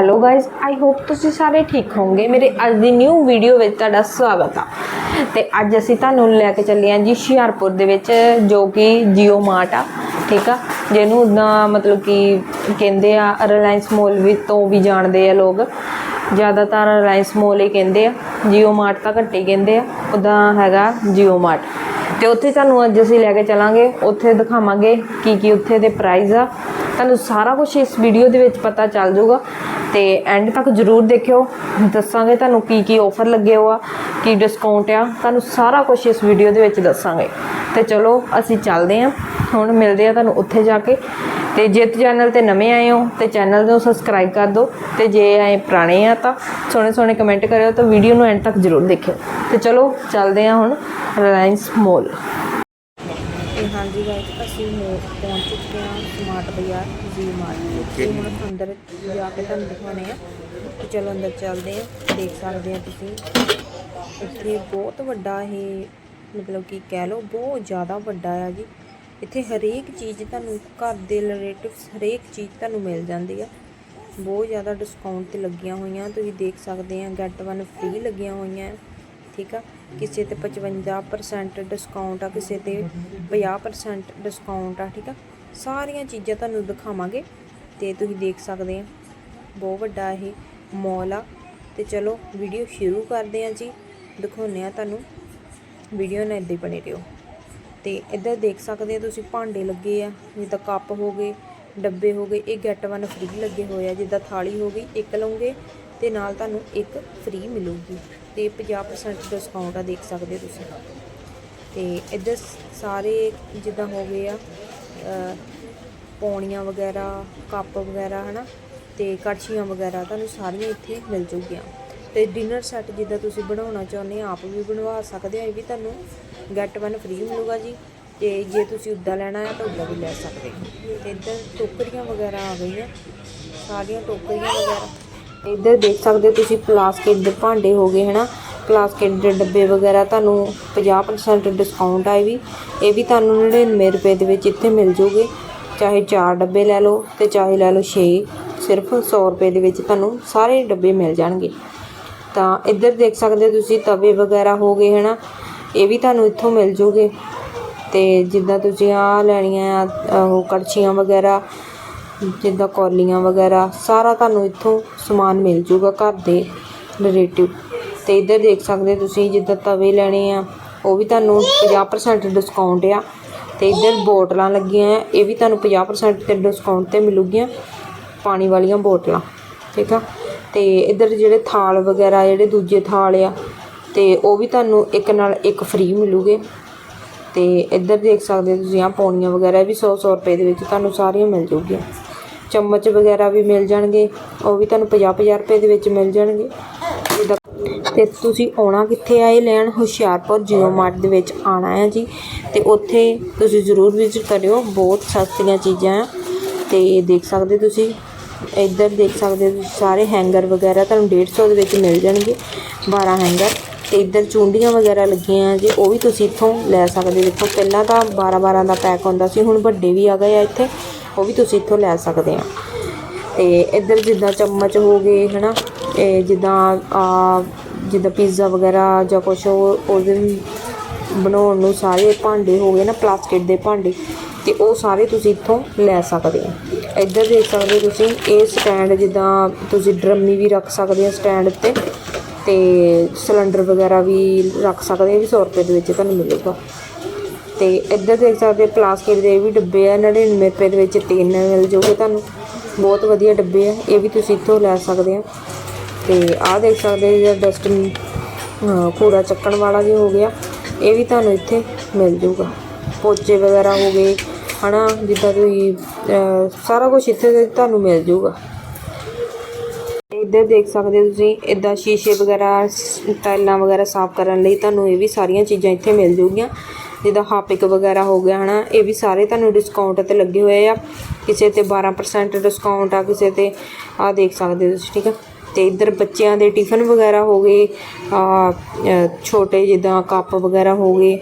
Hello guys I hope ਤੁਸੀਂ ਸਾਰੇ ਠੀਕ ਹੋਵੋਗੇ। ਮੇਰੇ ਅੱਜ ਦੀ ਨਿਊ ਵੀਡੀਓ ਵਿੱਚ ਤੁਹਾਡਾ ਸਵਾਗਤ ਆ। ਤੇ ਅੱਜ ਅਸੀਂ ਤੁਹਾਨੂੰ ਲੈ ਕੇ ਚੱਲੇ ਹਾਂ ਜੀ ਹੁਸ਼ਿਆਰਪੁਰ ਦੇ ਵਿੱਚ, ਜੋ ਕਿ ਜੀਓ ਮਾਰਟ ਆ, ਠੀਕ ਆ? ਜਿਹਨੂੰ ਉਦਾਂ ਮਤਲਬ ਕਿ ਕਹਿੰਦੇ ਆ ਰਿਲਾਇੰਸ ਮੋਲ ਵੀ ਤੋਂ ਵੀ ਜਾਣਦੇ ਆ ਲੋਕ। ਜ਼ਿਆਦਾਤਰ ਰਿਲਾਇੰਸ ਮੋਲ ਹੀ ਕਹਿੰਦੇ ਆ। ਜੀਓ ਮਾਰਟ ਤਾਂ ਘੱਟੇ ਹੀ ਕਹਿੰਦੇ ਆ। ਉਦਾਂ ਹੈਗਾ ਜੀਓ ਮਾਰਟ ਤੇ ਉੱਥੇ ਤੁਹਾਨੂੰ ਅੱਜ ਅਸੀਂ ਲੈ ਕੇ ਚੱਲਾਂਗੇ। ਉੱਥੇ ਦਿਖਾਵਾਂਗੇ ਕੀ ਕੀ ਉੱਥੇ ਦੇ ਪ੍ਰਾਈਸ ਆ। ਤੁਹਾਨੂੰ ਸਾਰਾ ਕੁਝ ਇਸ ਵੀਡੀਓ ਦੇ ਵਿੱਚ ਪਤਾ ਚੱਲ ਜਾਊਗਾ। ਤੇ ਐਂਡ ਤੱਕ ਜਰੂਰ ਦੇਖਿਓ। ਦੱਸਾਂਗੇ ਤੁਹਾਨੂੰ ਕੀ ਕੀ ਆਫਰ ਲੱਗੇ ਹੋ ਆ ਕੀ ਡਿਸਕਾਊਂਟ ਆ। ਤੁਹਾਨੂੰ ਸਾਰਾ ਕੁਝ ਇਸ ਵੀਡੀਓ ਦੇ ਵਿੱਚ ਦੱਸਾਂਗੇ। ਤੇ ਚਲੋ, ਅਸੀਂ ਚੱਲਦੇ ਹਾਂ। ਹੁਣ ਮਿਲਦੇ ਆ ਤੁਹਾਨੂੰ ਉੱਥੇ ਜਾ ਕੇ। ਤੇ ਜੇ ਤੁਸੀਂ ਚੈਨਲ ਤੇ ਨਵੇਂ ਆਏ ਹੋ, ਤੇ ਚੈਨਲ ਨੂੰ ਸਬਸਕ੍ਰਾਈਬ ਕਰ ਦਿਓ। ਤੇ ਜੇ ਆਏ ਪੁਰਾਣੇ ਆ ਤਾਂ ਸੋਹਣੇ ਸੋਹਣੇ ਕਮੈਂਟ ਕਰਿਓ ਤਾਂ ਵੀਡੀਓ ਨੂੰ ਐਂਡ ਤੱਕ ਜਰੂਰ ਦੇਖਿਓ। ਤੇ ਚਲੋ, ਚੱਲਦੇ ਹਾਂ ਹੁਣ ਰਿਲਾਇੰਸ ਮੋਲ ਤੇ ਹਾਂਜੀ ਗਾਇਸ ਅਸੀਂ ਪਹੁੰਚ ਚੁੱਕੇ ਹਾਂ ਸਮਾਰਟ ਬਾਜ਼ਾਰ ਜੀ ਹੁਣ ਅੰਦਰ ਜਾ ਕੇ ਤੁਹਾਨੂੰ ਦਿਖਾਉਣੇ ਆ। ਤੇ ਚਲੋ ਅੰਦਰ ਚੱਲਦੇ ਆ, ਦੇਖ ਸਕਦੇ ਆ ਤੁਸੀਂ। ਇੱਥੇ ਬਹੁਤ ਵੱਡਾ ਇਹ ਮਤਲਬ ਕਿ ਕਹਿ ਲਓ ਬਹੁਤ ਜ਼ਿਆਦਾ ਵੱਡਾ ਆ ਜੀ। ਇੱਥੇ ਹਰੇਕ ਚੀਜ਼ ਤੁਹਾਨੂੰ ਘਰ ਦੇ ਰਿਲੇਟਿਵਸ ਹਰੇਕ ਚੀਜ਼ ਤੁਹਾਨੂੰ ਮਿਲ ਜਾਂਦੀ ਆ। ਬਹੁਤ ਜ਼ਿਆਦਾ ਡਿਸਕਾਊਂਟ ਤੇ ਲੱਗੀਆਂ ਹੋਈਆਂ, ਤੁਸੀਂ ਦੇਖ ਸਕਦੇ ਆ ਗੈਟ ਵਨ ਫ੍ਰੀ ਲੱਗੀਆਂ ਹੋਈਆਂ। ਠੀਕ ਆ? ਕਿਸੇ ਤੇ 55% ਡਿਸਕਾਊਂਟ ਆ, ਕਿਸੇ ਤੇ 50% ਡਿਸਕਾਊਂਟ ਆ, ਠੀਕ ਆ? ਸਾਰੀਆਂ ਚੀਜ਼ਾਂ ਤੁਹਾਨੂੰ ਦਿਖਾਵਾਂਗੇ। ਤੇ ਤੁਸੀਂ ਦੇਖ ਸਕਦੇ ਆ, ਬਹੁਤ ਵੱਡਾ ਇਹ ਮਾਲ ਆ। ਤੇ ਚਲੋ ਵੀਡੀਓ ਸ਼ੁਰੂ ਕਰਦੇ ਆ ਜੀ। ਦਿਖਾਉਂਦੇ ਆ ਤੁਹਾਨੂੰ। ਵੀਡੀਓ ਨਾਲ ਇੱਦਾਂ ਹੀ ਬਣੇ ਰਹੋ। ਤੇ ਇੱਧਰ ਦੇਖ ਸਕਦੇ ਆ ਤੁਸੀਂ, ਭਾਂਡੇ ਲੱਗੇ ਆ। ਜਿੱਦਾਂ ਕੱਪ ਹੋ ਗਏ, ਡੱਬੇ ਹੋ ਗਏ, ਇਹ ਗੈਟ ਵਨ ਫ੍ਰੀ ਲੱਗੇ ਹੋਏ ਆ। ਜਿੱਦਾਂ ਥਾਲੀ ਹੋ ਗਈ, ਇੱਕ ਲਓਗੇ ਤੇ ਨਾਲ ਤੁਹਾਨੂੰ ਇੱਕ ਫ੍ਰੀ ਮਿਲੂਗੀ। ਤੇ 50% ਡਿਸਕਾਊਂਟ ਆ, ਦੇਖ ਸਕਦੇ ਹੋ ਤੁਸੀਂ। ਤੇ ਇੱਧਰ ਸਾਰੇ ਜਿੱਦਾਂ ਹੋ ਗਏ ਆ ਪੌਣੀਆਂ ਵਗੈਰਾ, ਕੱਪ ਵਗੈਰਾ, ਹਨਾ? ਤੇ ਕੜਛੀਆਂ ਵਗੈਰਾ ਤੁਹਾਨੂੰ ਸਾਰੀਆਂ ਇੱਥੇ ਮਿਲ ਜੂਗੀਆਂ। ਤੇ ਡਿਨਰ ਸੈੱਟ ਜਿੱਦਾਂ ਤੁਸੀਂ ਬਣਾਉਣਾ ਚਾਹੁੰਦੇ ਆਪ ਵੀ ਬਣਵਾ ਸਕਦੇ ਆ, ਇਹ ਵੀ ਤੁਹਾਨੂੰ ਗੈਟ ਵਨ ਫ੍ਰੀ ਮਿਲੂਗਾ ਜੀ। ਤੇ ਜੇ ਤੁਸੀਂ ਉੱਦਾਂ ਲੈਣਾ ਹੈ ਤਾਂ ਉੱਦਾਂ ਵੀ ਲੈ ਸਕਦੇ ਹੋ ਤੇ ਇੱਧਰ ਟੋਕਰੀਆਂ ਵਗੈਰਾ ਆ ਗਈਆਂ। ਸਾਰੀਆਂ ਟੋਕਰੀਆਂ ਵਗੈਰਾ। ਇੱਧਰ ਦੇਖ ਸਕਦੇ ਹੋ ਤੁਸੀਂ ਪਲਾਸਟਿਕ ਦੇ ਭਾਂਡੇ ਹੋ ਗਏ, ਹਨਾ? ਪਲਾਸਟਿਕ ਦੇ ਡੱਬੇ ਵਗੈਰਾ ਤੁਹਾਨੂੰ 50% ਡਿਸਕਾਊਂਟ ਆ ਵੀ। ਇਹ ਵੀ ਤੁਹਾਨੂੰ 99 ਰੁਪਏ ਦੇ ਵਿੱਚ ਇੱਥੇ ਮਿਲ ਜੂਗੇ। ਚਾਹੇ 4 ਡੱਬੇ ਲੈ ਲਓ ਤੇ ਚਾਹੇ ਲੈ ਲਓ 6 ਸਿਰਫ 100 ਰੁਪਏ ਦੇ ਵਿੱਚ ਤੁਹਾਨੂੰ ਸਾਰੇ ਡੱਬੇ ਮਿਲ ਜਾਣਗੇ। ਤਾਂ ਇੱਧਰ ਦੇਖ ਸਕਦੇ ਹੋ ਤੁਸੀਂ ਤਵੇ ਵਗੈਰਾ ਹੋ ਗਏ, ਹਨਾ? ਇਹ ਵੀ ਤੁਹਾਨੂੰ ਇੱਥੋਂ ਮਿਲ ਜੂਗੇ। ਤੇ ਜਿੱਦਾਂ ਤੁਸੀਂ ਆ ਲੈਣੀਆਂ ਆ, ਉਹ ਕੜਛੀਆਂ ਵਗੈਰਾ, ਜਿੱਦਾਂ ਕੌਲੀਆਂ ਵਗੈਰਾ, ਸਾਰਾ ਤੁਹਾਨੂੰ ਇੱਥੋਂ ਸਮਾਨ ਮਿਲ ਜੂਗਾ ਘਰ ਦੇ ਰਿਲੇਟਿਵ ਤੇ ਇੱਧਰ ਦੇਖ ਸਕਦੇ ਤੁਸੀਂ ਜਿੱਦਾਂ ਤਵੇ ਲੈਣੇ ਆ, ਉਹ ਵੀ ਤੁਹਾਨੂੰ 50% ਡਿਸਕਾਊਂਟ ਆ। ਤੇ ਇੱਧਰ ਬੋਟਲਾਂ ਲੱਗੀਆਂ ਆ। ਇਹ ਵੀ ਤੁਹਾਨੂੰ 50% ਤੇ ਡਿਸਕਾਊਂਟ ਤੇ ਮਿਲੂਗੀਆਂ ਪਾਣੀ ਵਾਲੀਆਂ ਬੋਟਲਾਂ, ਠੀਕ ਆ? ਤੇ ਇੱਧਰ ਜਿਹੜੇ ਥਾਲ ਵਗੈਰਾ, ਜਿਹੜੇ ਦੂਜੇ ਥਾਲ ਆ, ਤੇ ਉਹ ਵੀ ਤੁਹਾਨੂੰ ਇੱਕ ਨਾਲ ਇੱਕ ਫ੍ਰੀ ਮਿਲੂਗੇ। ਤੇ ਇੱਧਰ ਦੇਖ ਸਕਦੇ ਹੋ ਤੁਸੀਂ ਆ, ਪੌਣੀਆਂ ਵਗੈਰਾ ਵੀ 100 100 ਰੁਪਏ ਦੇ ਵਿੱਚ ਤੁਹਾਨੂੰ ਸਾਰੀਆਂ ਮਿਲ ਜੂਗੀਆਂ। ਚਮਚ ਵਗੈਰਾ ਵੀ ਮਿਲ ਜਾਣਗੇ, ਉਹ ਵੀ ਤੁਹਾਨੂੰ 50 50 ਰੁਪਏ ਦੇ ਵਿੱਚ ਮਿਲ ਜਾਣਗੇ। ਤੇ ਤੁਸੀਂ ਆਉਣਾ ਕਿੱਥੇ ਆ ਇਹ ਲੈਣ? ਹੁਸ਼ਿਆਰਪੁਰ ਜੀਓ ਮਾਰਟ ਦੇ ਵਿੱਚ ਆਣਾ ਹੈ ਜੀ। ਤੇ ਉੱਥੇ ਤੁਸੀਂ ਜ਼ਰੂਰ ਵਿਜ਼ਿਟ ਕਰਿਓ, ਬਹੁਤ ਸਸਤੀਆਂ ਚੀਜ਼ਾਂ ਆ। ਤੇ ਦੇਖ ਸਕਦੇ ਤੁਸੀਂ, ਇੱਧਰ ਦੇਖ ਸਕਦੇ ਹੋ ਤੁਸੀਂ ਸਾਰੇ ਹੈਂਗਰ ਵਗੈਰਾ, ਤੁਹਾਨੂੰ 150 ਦੇ ਵਿੱਚ ਮਿਲ ਜਾਣਗੇ 12 ਹੈਂਗਰ ਤੇ ਇੱਧਰ ਚੁੰਡੀਆਂ ਵਗੈਰਾ ਲੱਗੀਆਂ ਜੇ, ਉਹ ਵੀ ਤੁਸੀਂ ਇੱਥੋਂ ਲੈ ਸਕਦੇ ਦੇਖੋ, ਪਹਿਲਾਂ ਤਾਂ 12 12 ਦਾ ਪੈਕ ਹੁੰਦਾ ਸੀ, ਹੁਣ ਵੱਡੇ ਵੀ ਆ ਗਏ ਆ ਇੱਥੇ, ਉਹ ਵੀ ਤੁਸੀਂ ਇੱਥੋਂ ਲੈ ਸਕਦੇ ਆ। ਤੇ ਇੱਧਰ ਜਿੱਦਾਂ ਚਮਚ ਹੋ ਗਏ, ਹਨਾ ਇਹ ਜਿੱਦਾਂ, ਆ, ਜਿੱਦਾਂ ਪੀਜ਼ਾ ਵਗੈਰਾ ਜਾਂ ਕੁਛ ਉਹ ਉਹਦੇ ਬਣਾਉਣ ਨੂੰ ਸਾਰੇ ਭਾਂਡੇ ਹੋ ਗਏ ਨਾ ਪਲਾਸਟਿਕ ਦੇ ਭਾਂਡੇ, ਤੇ ਉਹ ਸਾਰੇ ਤੁਸੀਂ ਇੱਥੋਂ ਲੈ ਸਕਦੇ ਆ ਇੱਧਰ ਦੇਖ ਸਕਦੇ ਹੋ ਤੁਸੀਂ, ਇਹ ਸਟੈਂਡ ਜਿੱਦਾਂ ਤੁਸੀਂ ਡਰਮੀ ਵੀ ਰੱਖ ਸਕਦੇ ਆ ਸਟੈਂਡ ਉੱਤੇ ਤੇ ਸਿਲੰਡਰ ਵਗੈਰਾ ਵੀ ਰੱਖ ਸਕਦੇ ਆ ਇਹ ਵੀ 100 ਰੁਪਏ ਦੇ ਵਿੱਚ ਤੁਹਾਨੂੰ ਮਿਲੇਗਾ। ਤੇ ਇੱਧਰ ਦੇਖ ਸਕਦੇ ਹੋ ਪਲਾਸਟਿਕ ਦੇ ਇਹ ਵੀ ਡੱਬੇ ਆ 99 ਰੁਪਏ ਦੇ ਵਿੱਚ ਤਿੰਨ ਮਿਲ ਜੂਗੇ ਤੁਹਾਨੂੰ। ਬਹੁਤ ਵਧੀਆ ਡੱਬੇ ਆ, ਇਹ ਵੀ ਤੁਸੀਂ ਇੱਥੋਂ ਲੈ ਸਕਦੇ ਹੋ। ਤੇ ਆਹ ਦੇਖ ਸਕਦੇ ਹੋ ਜਿਹੜਾ ਡਸਟਬਿਨ ਕੂੜਾ ਚੱਕਣ ਵਾਲਾ ਵੀ ਹੋ ਗਿਆ। ਇਹ ਵੀ ਤੁਹਾਨੂੰ ਇੱਥੇ ਮਿਲ ਜੂਗਾ। ਪੋਚੇ ਵਗੈਰਾ ਹੋ ਗਏ, ਹਨਾ, ਜਿੱਦਾਂ ਤੁਸੀਂ ਸਾਰਾ ਕੁਝ ਇੱਥੇ ਤੁਹਾਨੂੰ ਮਿਲ ਜੂਗਾ। ਇੱਧਰ ਦੇਖ ਸਕਦੇ ਹੋ ਤੁਸੀਂ, ਇਦਾਂ ਸ਼ੀਸ਼ੇ ਵਗੈਰਾ ਸ- ਟਾਈਲਾਂ ਵਗੈਰਾ ਸਾਫ਼ ਕਰਨ ਲਈ ਤੁਹਾਨੂੰ ਇਹ ਵੀ ਸਾਰੀਆਂ ਚੀਜ਼ਾਂ ਇੱਥੇ ਮਿਲ ਜੂਗੀਆਂ। ਜਿੱਦਾਂ ਹਾਪਿਕ ਵਗੈਰਾ ਹੋ ਗਿਆ, ਹਨਾ, ਇਹ ਵੀ ਸਾਰੇ ਤੁਹਾਨੂੰ ਡਿਸਕਾਊਂਟ ਤੇ ਲੱਗੇ ਹੋਏ ਆ। ਕਿਸੇ ਤੇ 12% ਡਿਸਕਾਊਂਟ ਆ, ਕਿਸੇ ਤੇ ਆ ਦੇਖ ਸਕਦੇ ਹੋ ਤੁਸੀਂ, ਠੀਕ ਆ? ਤੇ ਇੱਧਰ ਬੱਚਿਆਂ ਦੇ ਟਿਫਨ ਵਗੈਰਾ ਹੋ ਗਏ ਛੋਟੇ ਜਿੱਦਾਂ ਕੱਪ ਵਗੈਰਾ ਹੋ ਗਏ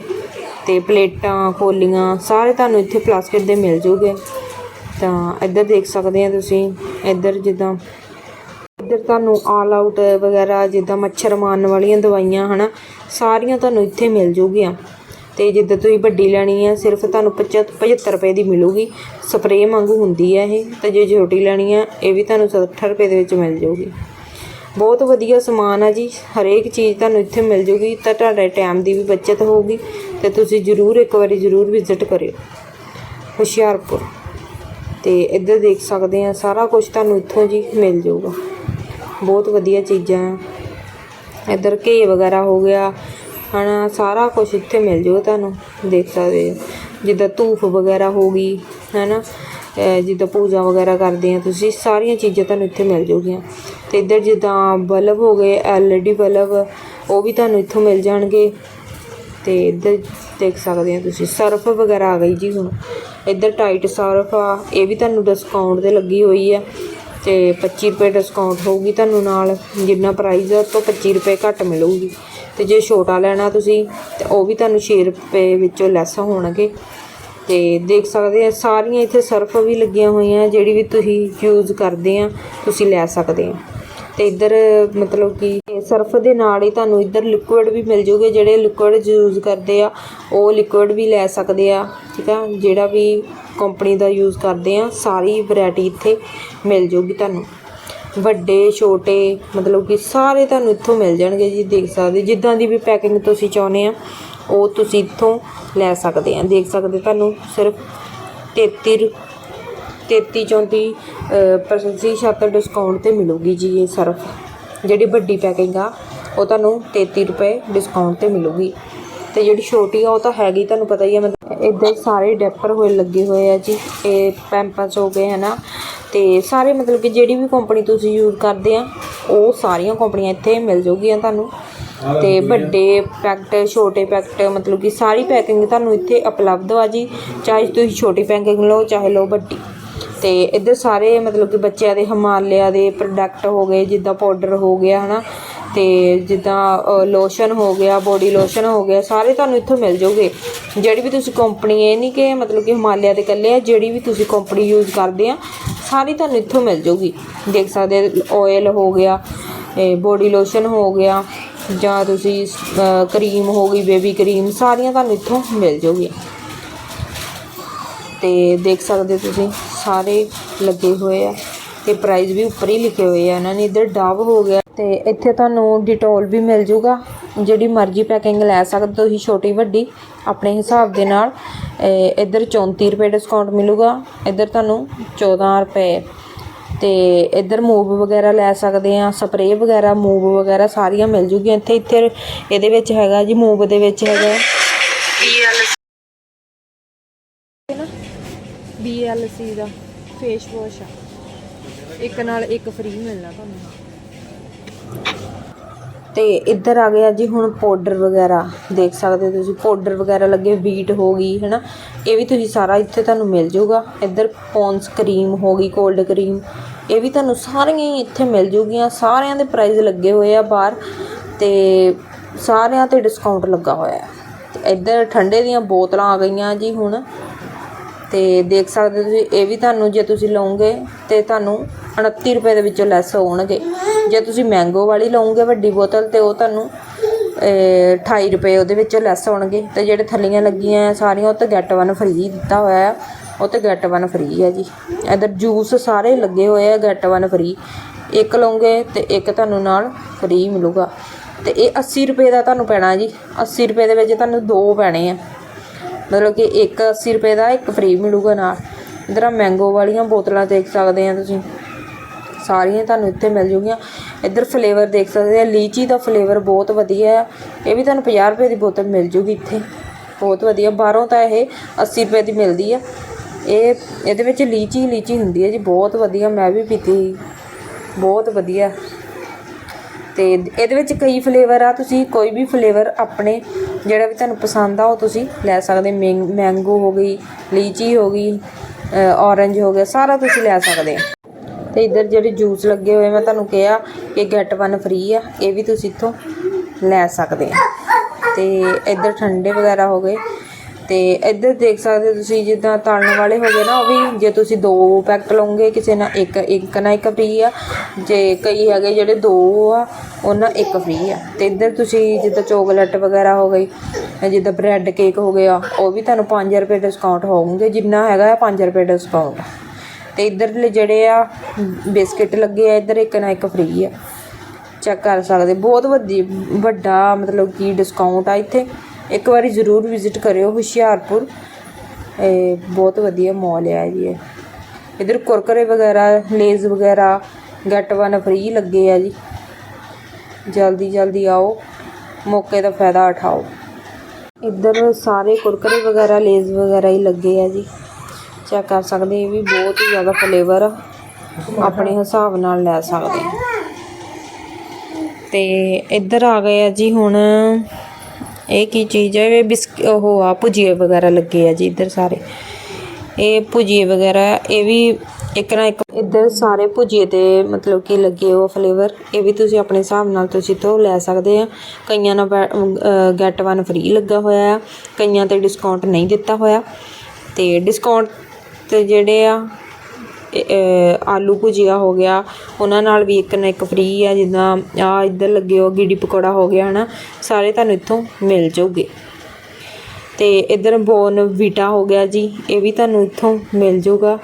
ਤੇ ਪਲੇਟਾਂ, ਕੋਲੀਆਂ, ਸਾਰੇ ਤੁਹਾਨੂੰ ਇੱਥੇ ਪਲਾਸਟਿਕ ਦੇ ਮਿਲ ਜੂਗੇ। ਤਾਂ ਇੱਧਰ ਦੇਖ ਸਕਦੇ ਆ ਤੁਸੀਂ, ਇੱਧਰ ਜਿੱਦਾਂ, ਇੱਧਰ ਤੁਹਾਨੂੰ ਆਲ ਆਊਟ ਵਗੈਰਾ ਜਿੱਦਾਂ ਮੱਛਰ ਮਾਰਨ ਵਾਲੀਆਂ ਦਵਾਈਆਂ ਹਨਾ, ਸਾਰੀਆਂ ਤੁਹਾਨੂੰ ਇੱਥੇ ਮਿਲ ਜੂਗੀਆਂ। ਤੇ ਜਿੱਦਾਂ ਤੁਸੀਂ ਵੱਡੀ ਲੈਣੀ ਹੈ ਸਿਰਫ ਤੁਹਾਨੂੰ 75 ਰੁਪਏ ਦੀ ਮਿਲੂਗੀ। ਸਪਰੇਅ ਵਾਂਗੂ ਹੁੰਦੀ ਹੈ ਇਹ, ਤੇ ਜੇ ਛੋਟੀ ਲੈਣੀ ਹੈ ਇਹ ਵੀ ਤੁਹਾਨੂੰ 60 ਰੁਪਏ ਦੇ ਵਿੱਚ ਮਿਲ ਜਾਊਗੀ ਬਹੁਤ ਵਧੀਆ ਸਮਾਨ ਆ ਜੀ। ਹਰੇਕ ਚੀਜ਼ ਤੁਹਾਨੂੰ ਇੱਥੇ ਮਿਲ ਜੂਗੀ। ਤਾਂ ਤੁਹਾਡੇ ਟਾਈਮ ਦੀ ਵੀ ਬਚਤ ਹੋਊਗੀ। ਤੇ ਤੁਸੀਂ ਜ਼ਰੂਰ ਇੱਕ ਵਾਰੀ ਜ਼ਰੂਰ ਵਿਜ਼ਿਟ ਕਰਿਓ। ਹੁਸ਼ਿਆਰਪੁਰ। ਤੇ ਇੱਧਰ ਦੇਖ ਸਕਦੇ ਆ, ਸਾਰਾ ਕੁਝ ਤੁਹਾਨੂੰ ਇੱਥੋਂ ਜੀ ਮਿਲ ਜਾਊਗਾ ਬਹੁਤ ਵਧੀਆ ਚੀਜ਼ਾਂ ਆ। ਇੱਧਰ ਘੇ ਵਗੈਰਾ ਹੋ ਗਿਆ। ਹਨਾ, ਸਾਰਾ ਕੁਝ ਇੱਥੇ ਮਿਲ ਜਾਊਗਾ ਤੁਹਾਨੂੰ। ਦੇਖ ਸਕਦੇ ਹੋ। ਜਿੱਦਾਂ ਧੂਫ ਵਗੈਰਾ ਹੋ ਗਈ, ਹੈਨਾ। ਅਹ ਜਿੱਦਾਂ ਪੂਜਾ ਵਗੈਰਾ ਕਰਦੇ ਆ ਤੁਸੀਂ, ਸਾਰੀਆਂ ਚੀਜ਼ਾਂ ਤੁਹਾਨੂੰ ਇੱਥੇ ਮਿਲ ਜਾਊਗੀਆਂ ਤੇ ਇੱਧਰ ਜਿੱਦਾਂ ਬਲਬ ਹੋ ਗਏ ਐਲਈਡੀ ਬਲਬ, ਉਹ ਵੀ ਤੁਹਾਨੂੰ ਇੱਥੋਂ ਮਿਲ ਜਾਣਗੇ। ਤੇ ਇੱਧਰ ਦੇਖ ਸਕਦੇ ਹੋ ਤੁਸੀਂ, ਸਰਫ ਵਗੈਰਾ ਆ ਗਈ ਜੀ ਹੁਣ। ਇੱਧਰ ਟਾਈਟ ਸਰਫ ਆ, ਇਹ ਵੀ ਤੁਹਾਨੂੰ ਡਿਸਕਾਊਂਟ ਤੇ ਲੱਗੀ ਹੋਈ ਹੈ ਤੇ 25 ਰੁਪਏ ਡਿਸਕਾਊਂਟ ਹੋਊਗੀ ਤੁਹਾਨੂੰ ਨਾਲ, ਜਿੰਨਾ ਪ੍ਰਾਈਸ ਆ, ਉਹ ਤੋਂ 25 ਰੁਪਏ ਘੱਟ ਮਿਲੂਗੀ। ਤੇ ਜੇ ਛੋਟਾ ਲੈਣਾ ਤੁਸੀਂ, ਤੇ ਉਹ ਵੀ ਤੁਹਾਨੂੰ 6 ਰੁਪਏ ਵਿੱਚੋਂ ਲੈਸ ਹੋਣਗੇ। ਤੇ ਦੇਖ ਸਕਦੇ ਆ, ਸਾਰੀਆਂ ਇੱਥੇ ਸਰਫ ਵੀ ਲੱਗੀਆਂ ਹੋਈਆਂ, ਜਿਹੜੀ ਵੀ ਤੁਸੀਂ ਯੂਜ਼ ਕਰਦੇ ਆ, ਤੁਸੀਂ ਲੈ ਸਕਦੇ ਆ। ਤੇ ਇੱਧਰ ਮਤਲਬ ਕਿ ਸਰਫ ਦੇ ਨਾਲ ਹੀ ਤੁਹਾਨੂੰ ਇੱਧਰ ਲਿਕੁਇਡ ਵੀ ਮਿਲ ਜੂਗੇ, ਜਿਹੜੇ ਲਿਕੁਇਡ ਯੂਜ਼ ਕਰਦੇ ਆ, ਉਹ ਲਿਕੁਇਡ ਵੀ ਲੈ ਸਕਦੇ ਆ, ਠੀਕ ਆ? ਜਿਹੜਾ ਵੀ ਕੰਪਨੀ ਦਾ ਯੂਜ਼ ਕਰਦੇ ਆ, ਸਾਰੀ ਵੈਰਾਈਟੀ ਇੱਥੇ ਮਿਲ ਜੂਗੀ ਤੁਹਾਨੂੰ। ਵੱਡੇ, ਛੋਟੇ, ਮਤਲਬ ਕਿ ਸਾਰੇ ਤੁਹਾਨੂੰ ਇੱਥੋਂ ਮਿਲ ਜਾਣਗੇ ਜੀ, ਦੇਖ ਸਕਦੇ, ਜਿੱਦਾਂ ਦੀ ਵੀ ਪੈਕਿੰਗ ਤੁਸੀਂ ਚਾਹੁੰਦੇ ਆ। ਉਹ ਤੁਸੀਂ ਇੱਥੋਂ ਲੈ ਸਕਦੇ ਆ। ਦੇਖ ਸਕਦੇ ਤੁਹਾਨੂੰ ਸਿਰਫ 33 33 34 ਪ੍ਰਤੀਸ਼ਤ ਡਿਸਕਾਊਂਟ ਤੇ ਮਿਲੂਗੀ ਜੀ ਇਹ ਸਰਫ। ਜਿਹੜੀ ਵੱਡੀ ਪੈਕਿੰਗ ਆ, ਉਹ ਤੁਹਾਨੂੰ 33 ਰੁਪਏ ਡਿਸਕਾਊਂਟ ਤੇ ਮਿਲੂਗੀ। ਤੇ ਜਿਹੜੀ ਛੋਟੀ ਆ, ਉਹ ਤਾਂ ਹੈਗੀ, ਤੁਹਾਨੂੰ ਪਤਾ ਹੀ ਆ, ਮਤਲਬ ਇਦਾਂ ਹੀ ਸਾਰੇ ਡੈਪਰ ਹੋਏ, ਲੱਗੇ ਹੋਏ ਆ ਜੀ। ਇਹ ਪੈਂਪਸ ਹੋ ਗਏ, ਹਨਾ। ਤੇ ਸਾਰੇ ਮਤਲਬ ਕਿ ਜਿਹੜੀ ਵੀ ਕੰਪਨੀ ਤੁਸੀਂ ਯੂਜ਼ ਕਰਦੇ ਆ, ਉਹ ਸਾਰੀਆਂ ਕੰਪਨੀਆਂ ਇੱਥੇ ਮਿਲ ਜਾਊਗੀਆਂ ਤੁਹਾਨੂੰ। ਤੇ ਵੱਡੇ ਪੈਕਟ, ਛੋਟੇ ਪੈਕਟ, ਮਤਲਬ ਕਿ ਸਾਰੀ ਪੈਕਿੰਗ ਤੁਹਾਨੂੰ ਇੱਥੇ ਉਪਲਬਧ ਆ ਜੀ। ਚਾਹੇ ਤੁਸੀਂ ਛੋਟੀ ਪੈਕਿੰਗ ਲਓ, ਚਾਹੇ ਲਓ ਵੱਡੀ। ਤੇ ਇੱਧਰ ਸਾਰੇ ਮਤਲਬ ਕਿ ਬੱਚਿਆਂ ਦੇ ਹਿਮਾਲਿਆ ਦੇ ਪ੍ਰੋਡਕਟ ਹੋ ਗਏ, ਜਿੱਦਾਂ ਪਾਊਡਰ ਹੋ ਗਿਆ, ਹਨਾ। ਤੇ ਜਿੱਦਾਂ ਲੋਸ਼ਨ ਹੋ ਗਿਆ ਬੋਡੀ ਲੋਸ਼ਨ ਹੋ ਗਿਆ, ਸਾਰੇ ਤੁਹਾਨੂੰ ਇੱਥੋਂ ਮਿਲ ਜਾਊਗੇ। ਜਿਹੜੀ ਵੀ ਤੁਸੀਂ ਕੰਪਨੀ ਇਹ ਨਹੀਂ ਕਿ ਮਤਲਬ ਕਿ ਹਿਮਾਲਿਆ ਦੇ ਇਕੱਲੇ ਆ, ਜਿਹੜੀ ਵੀ ਤੁਸੀਂ ਕੰਪਨੀ ਯੂਜ਼ ਕਰਦੇ ਆ, ਸਾਰੀ ਤੁਹਾਨੂੰ ਇੱਥੋਂ ਮਿਲ ਜਾਊਗੀ। ਦੇਖ ਸਕਦੇ ਆਇਲ ਹੋ ਗਿਆ ਬੋਡੀ ਲੋਸ਼ਨ ਹੋ ਗਿਆ ਜਾਂ ਤੁਸੀਂ ਕਰੀਮ ਹੋ ਗਈ, ਬੇਬੀ ਕਰੀਮ, ਸਾਰੀਆਂ ਤੁਹਾਨੂੰ ਇੱਥੋਂ ਮਿਲ ਜਾਊਗੀ ਤੇ ਦੇਖ ਸਕਦੇ ਹੋ ਤੁਸੀਂ, ਸਾਰੇ ਲੱਗੇ ਹੋਏ ਆ। ਤੇ ਪ੍ਰਾਈਸ ਵੀ ਉੱਪਰ ਹੀ ਲਿਖੇ ਹੋਏ ਆ, ਇਹਨਾਂ ਨੇ ਇੱਧਰ ਡਵ ਹੋ ਗਿਆ। ਤੇ ਇੱਥੇ ਤੁਹਾਨੂੰ ਡਿਟੋਲ ਵੀ ਮਿਲ ਜੂਗਾ। ਜਿਹੜੀ ਮਰਜ਼ੀ ਪੈਕਿੰਗ ਲੈ ਸਕਦੇ ਤੁਸੀਂ, ਛੋਟੀ ਵੱਡੀ, ਆਪਣੇ ਹਿਸਾਬ ਦੇ ਨਾਲ। ਇਹ ਇੱਧਰ 34 ਰੁਪਏ ਡਿਸਕਾਊਂਟ ਮਿਲੂਗਾ। ਇੱਧਰ ਤੁਹਾਨੂੰ 14 ਰੁਪਏ ਤੇ ਇੱਧਰ ਮੂਵ ਵਗੈਰਾ ਲੈ ਸਕਦੇ ਆ ਸਪਰੇਅ ਵਗੈਰਾ, ਮੂਵ ਵਗੈਰਾ ਸਾਰੀਆਂ ਮਿਲ ਜੂਗੀਆਂ। ਇੱਥੇ ਇੱਥੇ ਇਹਦੇ ਵਿੱਚ ਹੈਗਾ ਜੀ, ਮੂਵ ਦੇ ਵਿੱਚ ਹੈਗਾ। BLC ਦਾ ਫੇਸ ਵਾਸ਼ ਆ। ਇੱਕ ਨਾਲ ਇੱਕ ਫ੍ਰੀ ਮਿਲਣਾ ਤੁਹਾਨੂੰ। ਤੇ ਇੱਧਰ ਆ ਗਿਆ ਜੀ ਹੁਣ ਪਾਊਡਰ ਵਗੈਰਾ, ਦੇਖ ਸਕਦੇ ਹੋ ਤੁਸੀਂ ਪਾਊਡਰ ਵਗੈਰਾ ਲੱਗੇ ਬੀਟ ਹੋ ਗਈ, ਹੈਨਾ? ਇਹ ਵੀ ਤੁਸੀਂ ਸਾਰਾ ਇੱਥੇ ਤੁਹਾਨੂੰ ਮਿਲ ਜਾਊਗਾ। ਇੱਧਰ ਪੌਂਸ ਕਰੀਮ ਹੋ ਗਈ ਕੋਲਡ ਕਰੀਮ ਇਹ ਵੀ ਤੁਹਾਨੂੰ ਸਾਰੀਆਂ ਹੀ ਇੱਥੇ ਮਿਲ ਜੂਗੀਆਂ ਸਾਰਿਆਂ ਦੇ ਪ੍ਰਾਈਸ ਲੱਗੇ ਹੋਏ ਆ ਬਾਹਰ ਤੇ ਸਾਰਿਆਂ ਤੇ ਡਿਸਕਾਊਂਟ ਲੱਗਾ ਹੋਇਆ। ਹੈ ਇੱਧਰ ਠੰਡੇ ਦੀਆਂ ਬੋਤਲਾਂ ਆ ਗਈਆਂ ਜੀ ਹੁਣ। ਤੇ ਦੇਖ ਸਕਦੇ ਹੋ ਤੁਸੀਂ, ਇਹ ਵੀ ਤੁਹਾਨੂੰ ਜੇ ਤੁਸੀਂ ਲਓਗੇ ਤੇ ਤੁਹਾਨੂੰ 29 ਰੁਪਏ ਦੇ ਵਿੱਚੋਂ ਲੈਸ ਹੋਣਗੇ। ਜੇ ਤੁਸੀਂ ਮੈਂਗੋ ਵਾਲੀ ਲਓਗੇ ਵੱਡੀ ਬੋਤਲ ਤੇ ਉਹ ਤੁਹਾਨੂੰ ਅਹ, 28 ਰੁਪਏ ਉਹਦੇ ਵਿੱਚੋਂ ਲੈਸ ਹੋਣਗੇ। ਤੇ ਜਿਹੜੇ ਥੱਲੀਆਂ ਲੱਗੀਆਂ ਆ ਸਾਰੀਆਂ ਉਹ ਤੇ ਗੈਟ ਵਨ ਫ੍ਰੀ ਦਿੱਤਾ ਹੋਇਆ ਆ। ਉਹ ਤੇ ਗੈਟ ਵਨ ਫ੍ਰੀ ਆ ਜੀ। ਇਧਰ ਜੂਸ ਸਾਰੇ ਲੱਗੇ ਹੋਏ ਆ ਗੈਟ ਵਨ ਫ੍ਰੀ ਇੱਕ ਲਓਗੇ ਤੇ ਇੱਕ ਤੁਹਾਨੂੰ ਨਾਲ ਫ੍ਰੀ ਮਿਲੂਗਾ। ਤੇ ਇਹ 80 ਰੁਪਏ ਦਾ ਤੁਹਾਨੂੰ ਪੈਣਾ ਜੀ। 80 ਰੁਪਏ ਦੇ ਵਿੱਚ ਤੁਹਾਨੂੰ ਦੋ ਪੈਣੇ ਆ। ਮਤਲਬ ਕਿ ਇੱਕ 80 ਰੁਪਏ ਦਾ ਇੱਕ ਫ੍ਰੀ ਮਿਲੂਗਾ ਨਾਲ। ਇਧਰ ਮੈਂਗੋ ਵਾਲੀਆਂ ਬੋਤਲਾਂ ਦੇਖ ਸਕਦੇ ਆ ਤੁਸੀਂ। ਸਾਰੀਆਂ ਤੁਹਾਨੂੰ ਇੱਥੇ ਮਿਲ ਜੂਗੀਆਂ। ਇੱਧਰ ਫਲੇਵਰ ਦੇਖ ਸਕਦੇ ਆ, ਲੀਚੀ ਦਾ ਫਲੇਵਰ ਬਹੁਤ ਵਧੀਆ ਆ ਇਹ ਵੀ ਤੁਹਾਨੂੰ 50 ਰੁਪਏ ਦੀ ਬੋਤਲ ਮਿਲ ਜੂਗੀ ਇੱਥੇ। ਬਹੁਤ ਵਧੀਆ, ਬਾਹਰੋਂ ਤਾਂ ਇਹ 80 ਰੁਪਏ ਦੀ ਮਿਲਦੀ ਆ। ਇਹ, ਇਹਦੇ ਵਿੱਚ ਲੀਚੀ ਲੀਚੀ ਹੁੰਦੀ ਹੈ ਜੀ, ਬਹੁਤ ਵਧੀਆ, ਮੈਂ ਵੀ ਪੀਤੀ ਸੀ। ਬਹੁਤ ਵਧੀਆ। ਤੇ ਇਹਦੇ ਵਿੱਚ ਕਈ ਫਲੇਵਰ ਆ, ਤੁਸੀਂ ਕੋਈ ਵੀ ਫਲੇਵਰ ਆਪਣੇ ਜਿਹੜਾ ਵੀ ਤੁਹਾਨੂੰ ਪਸੰਦ ਆ, ਉਹ ਤੁਸੀਂ ਲੈ ਸਕਦੇ ਮੈਂਗ- ਮੈਂਗੋ ਹੋ ਗਈ, ਲੀਚੀ ਹੋ ਗਈ ਔਰੰਜ ਹੋ ਗਿਆ, ਸਾਰਾ ਤੁਸੀਂ ਲੈ ਸਕਦੇ ਤੇ ਇੱਧਰ ਜਿਹੜੇ ਜੂਸ ਲੱਗੇ ਹੋਏ ਮੈਂ ਤੁਹਾਨੂੰ ਕਿਹਾ ਕਿ ਗੈਟ ਵਨ ਫ੍ਰੀ ਆ, ਇਹ ਵੀ ਤੁਸੀਂ ਇੱਥੋਂ ਲੈ ਸਕਦੇ ਆ। ਤੇ ਇੱਧਰ ਠੰਡੇ ਵਗੈਰਾ ਹੋ ਗਏ। ਤੇ ਇੱਧਰ ਦੇਖ ਸਕਦੇ ਹੋ ਤੁਸੀਂ ਜਿੱਦਾਂ ਤਲਣ ਵਾਲੇ ਹੋ ਗਏ ਨਾ, ਉਹ ਵੀ ਜੇ ਤੁਸੀਂ ਦੋ ਪੈਕਟ ਲਓਗੇ, ਕਿਸੇ ਨਾਲ ਇੱਕ ਇੱਕ ਨਾ ਇੱਕ ਫ੍ਰੀ ਆ। ਜੇ ਕਈ ਹੈਗੇ ਜਿਹੜੇ ਦੋ ਆ, ਉਹਨਾਂ ਇੱਕ ਫ੍ਰੀ ਆ। ਤੇ ਇੱਧਰ ਤੁਸੀਂ ਜਿੱਦਾਂ ਚੋਕਲੇਟ ਵਗੈਰਾ ਹੋ ਗਈ, ਜਿੱਦਾਂ ਬ੍ਰੈਡ ਕੇਕ ਹੋ ਗਿਆ, ਉਹ ਵੀ ਤੁਹਾਨੂੰ 5 ਰੁਪਏ ਡਿਸਕਾਊਂਟ ਹੋਣਗੇ। ਜਿੰਨਾ ਹੈਗਾ 5 ਰੁਪਏ ਡਿਸਕਾਊਂਟ ਤੇ ਇੱਧਰਲੇ ਜਿਹੜੇ ਆ, ਬਿਸਕਿਟ ਲੱਗੇ ਆ, ਇੱਧਰ ਇੱਕ ਨਾ ਇੱਕ ਫ੍ਰੀ ਆ। ਚੈੱਕ ਕਰ ਸਕਦੇ, ਬਹੁਤ ਵੱਡੀ, ਵੱਡਾ ਮਤਲਬ ਕਿ ਡਿਸਕਾਊਂਟ ਆ ਇੱਥੇ। ਇੱਕ ਵਾਰੀ ਜ਼ਰੂਰ ਵਿਜ਼ਿਟ ਕਰਿਓ ਹੁਸ਼ਿਆਰਪੁਰ। ਇਹ ਬਹੁਤ ਵਧੀਆ ਮਾਲ ਆ ਜੀ ਇਹ। ਇਧਰ ਕੁਰਕਰੇ ਵਗੈਰਾ, ਲੇਜ਼ ਵਗੈਰਾ ਗੈਟ ਵਨ ਫ੍ਰੀ ਲੱਗੇ ਆ ਜੀ। ਜਲਦੀ ਜਲਦੀ ਆਓ, ਮੌਕੇ ਦਾ ਫਾਇਦਾ ਉਠਾਓ। ਇੱਧਰ ਸਾਰੇ ਕੁਰਕਰੇ ਵਗੈਰਾ, ਲੇਜ਼ ਵਗੈਰਾ ਹੀ ਲੱਗੇ ਆ ਜੀ। ਚੈੱਕ ਕਰ ਸਕਦੇ, ਇਹ ਵੀ ਬਹੁਤ ਹੀ ਜ਼ਿਆਦਾ ਫਲੇਵਰ ਆਪਣੇ ਹਿਸਾਬ ਨਾਲ ਲੈ ਸਕਦੇ। ਆ ਤੇ ਇੱਧਰ ਆ ਗਏ ਆ ਜੀ ਹੁਣ, ਇਹ ਕੀ ਚੀਜ਼ ਹੈ ਇਹ ਬਿਸ, ਉਹ ਆ ਭੁਜੀਏ ਵਗੈਰਾ ਲੱਗੇ ਆ ਜੀ ਇੱਧਰ ਸਾਰੇ। ਇਹ ਭੁਜੀਏ ਵਗੈਰਾ, ਇਹ ਵੀ ਇੱਕ ਨਾ ਇੱਕ ਇੱਧਰ ਸਾਰੇ ਭੁਜੀਏ ਤੇ ਮਤਲਬ ਕਿ ਲੱਗੇ ਉਹ ਫਲੇਵਰ ਇਹ ਵੀ ਤੁਸੀਂ ਆਪਣੇ ਹਿਸਾਬ ਨਾਲ ਤੁਸੀਂ ਤੋਂ ਲੈ ਸਕਦੇ ਆ। ਕਈਆਂ ਨਾਲ ਗੈਟ ਵਨ ਫ੍ਰੀ ਲੱਗਾ ਹੋਇਆ ਆ, ਕਈਆਂ ਤੇ ਡਿਸਕਾਊਂਟ ਨਹੀਂ ਦਿੱਤਾ ਹੋਇਆ। ਤੇ ਡਿਸਕਾਊਂਟ ਅਤੇ ਜਿਹੜੇ ਆ ਆਲੂ ਭੁਜੀਆ ਹੋ ਗਿਆ, ਉਹਨਾਂ ਨਾਲ ਵੀ ਇੱਕ ਨਾ ਇੱਕ ਫਰੀ ਆ, ਜਿੱਦਾਂ ਆ ਇੱਧਰ ਲੱਗੇ ਹੋ ਗਿੜੀ ਪਕੌੜਾ ਹੋ ਗਿਆ ਹੈ ਨਾ ਸਾਰੇ ਤੁਹਾਨੂੰ ਇੱਥੋਂ ਮਿਲ ਜਾਊਗੇ। ਅਤੇ ਇੱਧਰ ਬੋਨ ਵੀਟਾ ਹੋ ਗਿਆ ਜੀ, ਇਹ ਵੀ ਤੁਹਾਨੂੰ ਇੱਥੋਂ ਮਿਲ ਜਾਊਗਾ।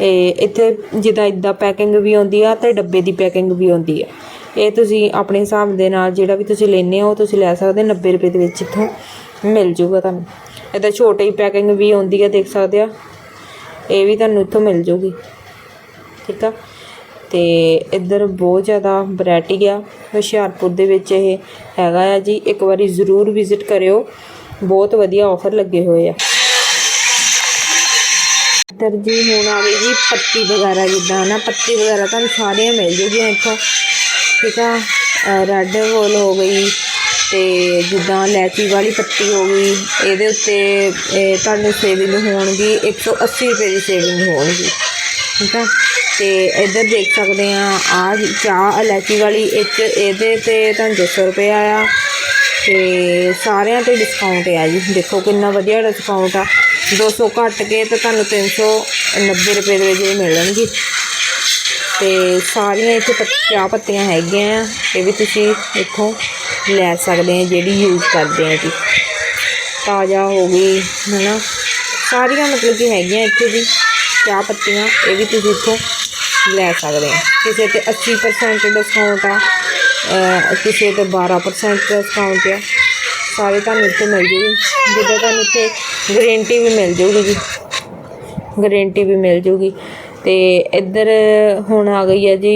ਇਹ ਇੱਥੇ ਜਿੱਦਾਂ ਇੱਦਾਂ ਪੈਕਿੰਗ ਵੀ ਆਉਂਦੀ ਆ ਤੇ ਡੱਬੇ ਦੀ ਪੈਕਿੰਗ ਵੀ ਆਉਂਦੀ ਆ। ਇਹ ਤੁਸੀਂ ਆਪਣੇ ਹਿਸਾਬ ਦੇ ਨਾਲ ਜਿਹੜਾ ਵੀ ਤੁਸੀਂ ਲੈਣੇ ਹੋ, ਤੁਸੀਂ ਲੈ ਸਕਦੇ 90 ਰੁਪਏ ਦੇ ਵਿੱਚ ਇੱਥੋਂ ਮਿਲ ਜਾਊਗਾ ਤੁਹਾਨੂੰ। ਇੱਦਾਂ ਛੋਟੀ ਪੈਕਿੰਗ ਵੀ ਆਉਂਦੀ ਆ, ਦੇਖ ਸਕਦੇ ਆ। ਇਹ ਵੀ ਤੁਹਾਨੂੰ ਇੱਥੋਂ ਮਿਲ ਜੂਗੀ। ਠੀਕ ਆ? ਤੇ ਇੱਧਰ ਬਹੁਤ ਜ਼ਿਆਦਾ ਵੈਰਾਈਟੀ ਆ। ਹੁਸ਼ਿਆਰਪੁਰ ਦੇ ਵਿੱਚ ਇਹ ਹੈਗਾ ਆ ਜੀ। ਇੱਕ ਵਾਰੀ ਜ਼ਰੂਰ ਵਿਜ਼ਿਟ ਕਰਿਓ। ਬਹੁਤ ਵਧੀਆ ਆਫਰ ਲੱਗੇ ਹੋਏ ਆ। ਇੱਧਰ ਜੀ ਹੁਣ ਆ ਗਈ ਜੀ ਪੱਤੀ ਵਗੈਰਾ ਜਿੱਦਾਂ ਨਾ, ਪੱਤੀ ਵਗੈਰਾ ਤੁਹਾਨੂੰ ਸਾਰੀਆਂ ਮਿਲ ਜੂਗੀਆਂ ਇੱਥੋਂ। ਠੀਕ ਆ? ਰੈੱਡ ਵੋਲ ਹੋ ਗਈ। ਅਤੇ ਜਿੱਦਾਂ ਲੈਚੀ ਵਾਲੀ ਪੱਤੀ ਹੋ ਗਈ, ਇਹਦੇ ਉੱਤੇ ਤੁਹਾਨੂੰ ਸੇਵਿੰਗ ਹੋਣਗੀ 180 ਰੁਪਏ ਦੀ ਸੇਵਿੰਗ ਹੋਣਗੀ, ਠੀਕ ਆ? ਅਤੇ ਇੱਧਰ ਦੇਖ ਸਕਦੇ ਆ ਆ ਚਾਹ ਇਲਾਇਚੀ ਵਾਲੀ, ਇੱਕ ਇਹਦੇ ਤੇ ਤੁਹਾਨੂੰ ਦੋ ਸੌ ਰੁਪਏ ਆ ਤੇ ਸਾਰਿਆਂ ਤੇ ਡਿਸਕਾਊਂਟ ਆ ਜੀ। ਦੇਖੋ ਕਿੰਨਾ ਵਧੀਆ ਡਿਸਕਾਊਂਟ ਆ। 200 ਘੱਟ ਕੇ ਤੇ ਤੁਹਾਨੂੰ 390 ਰੁਪਏ ਦੇ ਵਿੱਚ ਇਹ ਮਿਲਣਗੀ। ਤੇ ਸਾਰੀਆਂ ਇੱਥੇ ਪੱਤ- ਚਾਹ ਪੱਤੀਆਂ ਹੈਗੀਆਂ ਆ, ਇਹ ਵੀ ਤੁਸੀਂ ਦੇਖੋ। ਲੈ ਸਕਦੇ ਹਾਂ ਜਿਹੜੀ ਯੂਜ਼ ਕਰਦੇ ਹਾਂ ਜੀ ਤਾਜ਼ਾ ਹੋ ਗਈ, ਹਨਾ। ਸਾਰੀਆਂ ਮਤਲਬ ਕਿ ਹੈਗੀਆਂ ਇੱਥੇ ਦੀ ਚਾਹ ਪੱਤੀਆਂ, ਇਹ ਵੀ ਤੁਸੀਂ ਇੱਥੋਂ ਲੈ ਸਕਦੇ ਆ ਕਿਸੇ ਤੇ 80% ਡਿਸਕਾਊਂਟ ਆ ਕਿਸੇ ਤੇ 12% ਡਿਸਕਾਊਂਟ ਆ। ਸਾਰੇ ਤੁਹਾਨੂੰ ਇੱਥੇ ਮਿਲ ਜੂਗੀ। ਜਿੱਦਾਂ ਤੁਹਾਨੂੰ ਇੱਥੇ ਗਾਰੰਟੀ ਵੀ ਮਿਲ ਜੂਗੀ ਜੀ। ਗਾਰੰਟੀ ਵੀ ਮਿਲ ਜੂਗੀ। ਤੇ ਇੱਧਰ ਹੁਣ ਆ ਗਈ ਹੈ ਜੀ,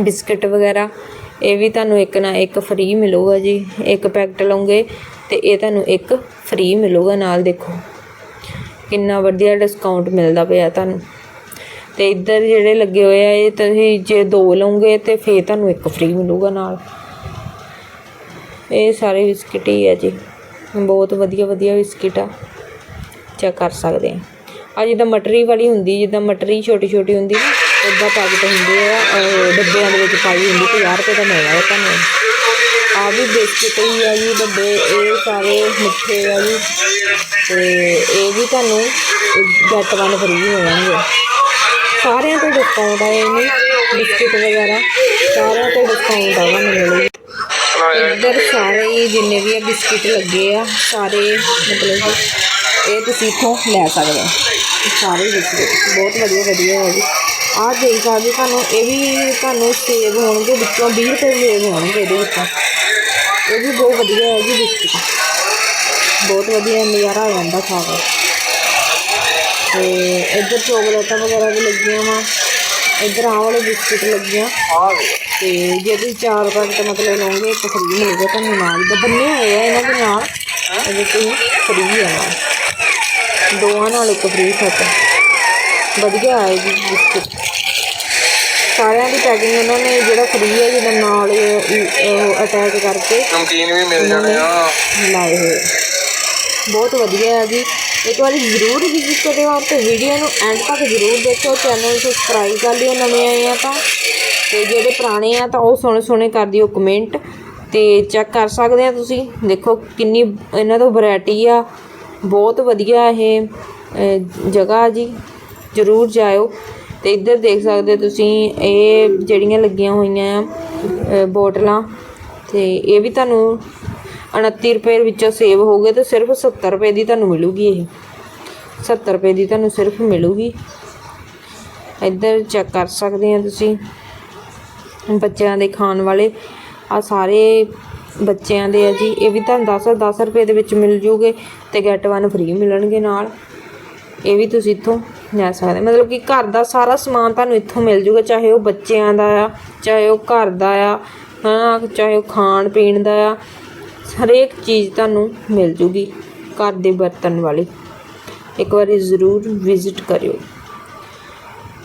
ਬਿਸਕਟ ਵਗੈਰਾ। ਇਹ ਵੀ ਤੁਹਾਨੂੰ ਇੱਕ ਨਾ ਇੱਕ ਫ੍ਰੀ ਮਿਲੂਗਾ ਜੀ। ਇੱਕ ਪੈਕਟ ਲਓਗੇ ਤੇ ਇਹ ਤੁਹਾਨੂੰ ਇੱਕ ਫ੍ਰੀ ਮਿਲੂਗਾ ਨਾਲ ਦੇਖੋ। ਕਿੰਨਾ ਵਧੀਆ ਡਿਸਕਾਊਂਟ ਮਿਲਦਾ ਪਿਆ ਤੁਹਾਨੂੰ। ਤੇ ਇੱਧਰ ਜਿਹੜੇ ਲੱਗੇ ਹੋਏ ਆ, ਇਹ ਤੁਸੀਂ ਜੇ ਦੋ ਲਓਗੇ ਤੇ ਫੇਰ ਤੁਹਾਨੂੰ ਇੱਕ ਫ੍ਰੀ ਮਿਲੂਗਾ ਨਾਲ। ਇਹ ਸਾਰੇ ਬਿਸਕਿਟ ਹੀ ਆ ਜੀ। ਬਹੁਤ ਵਧੀਆ ਵਧੀਆ ਬਿਸਕਿਟ ਆ। ਚੈੱਕ ਕਰ ਸਕਦੇ ਆ। ਆ ਜਿੱਦਾਂ ਮਟਰੀ ਵਾਲੀ ਹੁੰਦੀ, ਜਿੱਦਾਂ ਮਟਰੀ ਛੋਟੀ ਛੋਟੀ ਹੁੰਦੀ ਨਾ ਉੱਦਾਂ ਪੈਕਟ ਹੁੰਦੇ ਆ ਡੱਬਿਆਂ ਦੇ ਵਿੱਚ ਪਾਈ ਹੁੰਦੀ 50 ਰੁਪਏ ਦਾ ਮਿਲਦਾ ਹੈ ਤੁਹਾਨੂੰ। ਆ ਵੀ ਬਿਸਕਿਟ ਹੀ ਆ ਜੀ ਡੱਬੇ ਇਹ ਸਾਰੇ ਮਿੱਠੇ ਆ ਜੀ। ਤੇ ਇਹ ਵੀ ਤੁਹਾਨੂੰ ਗੈਟ ਵਨ ਫ੍ਰੀ ਹੋ ਜਾਣਗੇ ਸਾਰਿਆਂ ਤੇ ਡਿਸਕਾਊਂਟ ਆ ਇਹਨੇ ਬਿਸਕਿਟ ਵਗੈਰਾ, ਸਾਰਿਆਂ ਤੇ ਡਿਸਕਾਊਂਟ ਆ ਤੁਹਾਨੂੰ ਮਿਲੇਗੀ ਇੱਧਰ ਸਾਰੇ ਹੀ ਜਿੰਨੇ ਵੀ ਆ ਬਿਸਕਿਟ ਲੱਗੇ ਆ, ਸਾਰੇ ਮਤਲਬ ਇਹ ਤੁਸੀਂ ਇੱਥੋਂ ਲੈ ਸਕਦੇ ਹੋ। ਸਾਰੇ ਬਿਸਕਿਟ, ਬਹੁਤ ਵਧੀਆ ਵਧੀਆ ਹੈ ਜੀ। ਆਹ ਦੇਖ ਸਕਦੇ ਤੁਹਾਨੂੰ ਇਹ ਵੀ ਤੁਹਾਨੂੰ ਸੇਬ ਹੋਣਗੇ, ਵਿੱਚੋਂ 20 ਰੁਪਏ ਸੇਬ ਹੋਣਗੇ ਇਹਦੇ ਵਿੱਚੋਂ। ਇਹ ਵੀ ਬਹੁਤ ਵਧੀਆ ਹੈ ਜੀ ਬਿਸਕਿਟ। ਬਹੁਤ ਵਧੀਆ ਨਜ਼ਾਰਾ ਆ ਜਾਂਦਾ ਖਾ ਕੇ। ਤੇ ਇੱਧਰ ਚੋਕਲੇਟਾਂ ਵਗੈਰਾ ਵੀ ਲੱਗੀਆਂ ਵਾ। ਇੱਧਰ ਆਹ ਵਾਲੇ ਬਿਸਕਿਟ ਲੱਗੀਆਂ। ਤੇ ਜੇ ਤੁਸੀਂ ਚਾਰ ਪੈਕਟ ਮਤਲਬ ਲਓਗੇ, ਇੱਕ ਫ੍ਰੀ ਮਿਲੇਗਾ ਤੁਹਾਨੂੰ ਨਾਲ ਦੇ ਬੰਨੇ ਹੋਏ ਆ ਇਹਨਾਂ ਦੇ ਨਾਲ। ਇਹਦੇ ਤੁਸੀਂ ਫ੍ਰੀ ਆ। ਨਾਲ ਦੋਵਾਂ ਨਾਲ ਇੱਕ ਫਰੀ ਸੈਟ ਵਧੀਆ ਆਏ ਜੀ ਬਿਸਕਿਟ। ਸਾਰਿਆਂ ਦੀ ਪੈਕਿੰਗ ਉਹਨਾਂ ਨੇ ਜਿਹੜਾ ਫ੍ਰੀ ਹੈ ਜਿਹਦਾ ਨਾਲ ਉਹ ਅਟੈਚ ਕਰਕੇ ਨਮਕੀਨ ਵੀ ਮਿਲ ਜਾਣੇ ਆ। ਲਾਏ ਹੋਏ। ਬਹੁਤ ਵਧੀਆ ਹੈ ਜੀ। ਇੱਕ ਵਾਰੀ ਜ਼ਰੂਰ ਵਿਜ਼ਿਟ ਕਰਿਓ ਤੇ ਵੀਡੀਓ ਨੂੰ ਐਂਡ ਤੱਕ ਜ਼ਰੂਰ ਦੇਖਿਓ। ਚੈਨਲ ਸਬਸਕ੍ਰਾਈਬ ਕਰ ਲਿਓ ਨਵੇਂ ਆਏ ਆ ਤਾਂ। ਤੇ ਜਿਹੜੇ ਪੁਰਾਣੇ ਆ ਤਾਂ ਉਹ ਸੋਹਣੇ ਸੋਹਣੇ ਕਰ ਦਿਓ ਕਮੈਂਟ ਤੇ ਚੈੱਕ ਕਰ ਸਕਦੇ ਆ ਤੁਸੀਂ। ਦੇਖੋ ਕਿੰਨੀ ਇਹਨਾਂ ਤੋਂ ਵੈਰਾਈਟੀ ਆ। ਬਹੁਤ ਵਧੀਆ ਇਹ ਜਗ੍ਹਾ ਜੀ। ਜ਼ਰੂਰ ਜਾਇਓ ਤੇ ਇੱਧਰ ਦੇਖ ਸਕਦੇ ਹੋ ਤੁਸੀਂ, ਇਹ ਜਿਹੜੀਆਂ ਲੱਗੀਆਂ ਹੋਈਆਂ ਆ ਬੋਟਲਾਂ ਤੇ ਇਹ ਵੀ ਤੁਹਾਨੂੰ 29 ਰੁਪਏ ਵਿੱਚੋਂ ਸੇਵ ਹੋਗੇ ਤੇ ਸਿਰਫ 70 ਰੁਪਏ ਦੀ ਤੁਹਾਨੂੰ ਮਿਲੂਗੀ ਇਹ। 70 ਰੁਪਏ ਦੀ ਤੁਹਾਨੂੰ ਸਿਰਫ ਮਿਲੂਗੀ। ਇੱਧਰ ਚੈੱਕ ਕਰ ਸਕਦੇ ਆ ਤੁਸੀਂ, ਬੱਚਿਆਂ ਦੇ ਖਾਣ ਵਾਲੇ। ਆ ਸਾਰੇ ਬੱਚਿਆਂ ਦੇ ਆ ਜੀ, ਇਹ ਵੀ ਤੁਹਾਨੂੰ 10 10 ਰੁਪਏ ਦੇ ਵਿੱਚ ਮਿਲ ਜੂਗੇ ਤੇ ਗੈਟ ਵਨ ਫ੍ਰੀ ਮਿਲਣਗੇ ਨਾਲ। ਇਹ ਵੀ ਤੁਸੀਂ ਇੱਥੋਂ ਲੈ ਸਕਦੇ। ਮਤਲਬ ਕਿ ਘਰ ਦਾ ਸਾਰਾ ਸਮਾਨ ਤੁਹਾਨੂੰ ਇੱਥੋਂ ਮਿਲ ਜੂਗਾ, ਚਾਹੇ ਉਹ ਬੱਚਿਆਂ ਦਾ ਆ, ਚਾਹੇ ਉਹ ਘਰ ਦਾ ਆ, ਹਨਾ, ਚਾਹੇ ਉਹ ਖਾਣ ਪੀਣ ਦਾ ਆ, ਹਰੇਕ ਚੀਜ਼ ਤੁਹਾਨੂੰ ਮਿਲ ਜੂਗੀ ਘਰ ਦੇ ਬਰਤਨ ਵਾਲੀ। ਇੱਕ ਵਾਰੀ ਜ਼ਰੂਰ ਵਿਜ਼ਿਟ ਕਰਿਓ।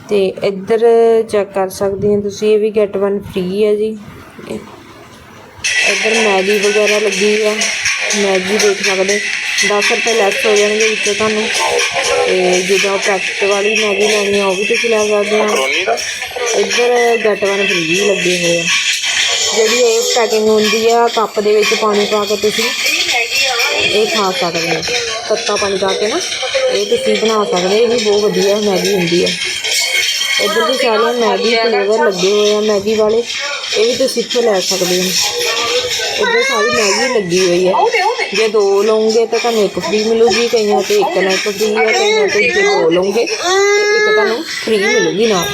ਤੇ ਇੱਧਰ ਚੈੱਕ ਕਰ ਸਕਦੇ ਹੋ ਤੁਸੀਂ, ਇਹ ਵੀ ਗੈਟ ਵਨ ਫ੍ਰੀ ਹੈ ਜੀ। ਇੱਧਰ ਮੈਗੀ ਵਗੈਰਾ ਲੱਗੀ ਆ। ਮੈਗੀ ਦੇਖ ਸਕਦੇ 10 ਰੁਪਏ ਲੈਸ ਹੋ ਜਾਣਗੇ ਵਿੱਚੋਂ ਤੁਹਾਨੂੰ। ਤੇ ਜਿੱਦਾਂ ਪੈਕਟ ਵਾਲੀ ਮੈਗੀ ਲੈਣੀ ਆ ਉਹ ਵੀ ਤੁਸੀਂ ਲੈ ਸਕਦੇ ਆ ਦਾ? ਇੱਧਰ ਗੈਟ ਵਨ ਫ੍ਰੀ ਲੱਗੇ ਹੋਏ ਆ। ਜਿਹੜੀ ਇਹ ਪੈਕਿੰਗ ਹੁੰਦੀ ਆ ਕੱਪ ਦੇ ਵਿੱਚ ਪਾਣੀ ਪਾ ਕੇ ਤੁਸੀਂ ਇਹ ਖਾ ਸਕਦੇ ਹੋ। ਤੱਤਾ ਪਾਣੀ ਪਾ ਕੇ ਨਾ ਇਹ ਤੁਸੀਂ ਬਣਾ ਸਕਦੇ ਹੋ। ਇਹ ਵੀ ਬਹੁਤ ਵਧੀਆ ਮੈਗੀ ਹੁੰਦੀ ਆ। ਇੱਧਰ ਵੀ ਸਾਰੀਆਂ ਮੈਗੀ ਫਲੇਵਰ ਲੱਗੇ ਹੋਏ ਆ ਮੈਗੀ ਵਾਲੇ। ਇਹ ਵੀ ਤੁਸੀਂ ਇੱਥੋਂ ਲੈ ਸਕਦੇ ਹੋ। ਇੱਧਰ ਸਾਰੀ ਮੈਗੀ ਲੱਗੀ ਹੋਈ ਹੈ ਜੇ ਦੋ ਲਓਗੇ ਤਾਂ ਤੁਹਾਨੂੰ ਇੱਕ ਫ੍ਰੀ ਮਿਲੂਗੀ, ਕਈਆਂ ਤੇ ਇੱਕ ਨਾਲ ਇੱਕ ਫ੍ਰੀ ਹੈ, ਕਈਆਂ ਤੇ ਜੇ ਦੋ ਲਓਗੇ ਤੇ ਇੱਕ ਤੁਹਾਨੂੰ ਫ੍ਰੀ ਮਿਲੂਗੀ ਨਾਲ।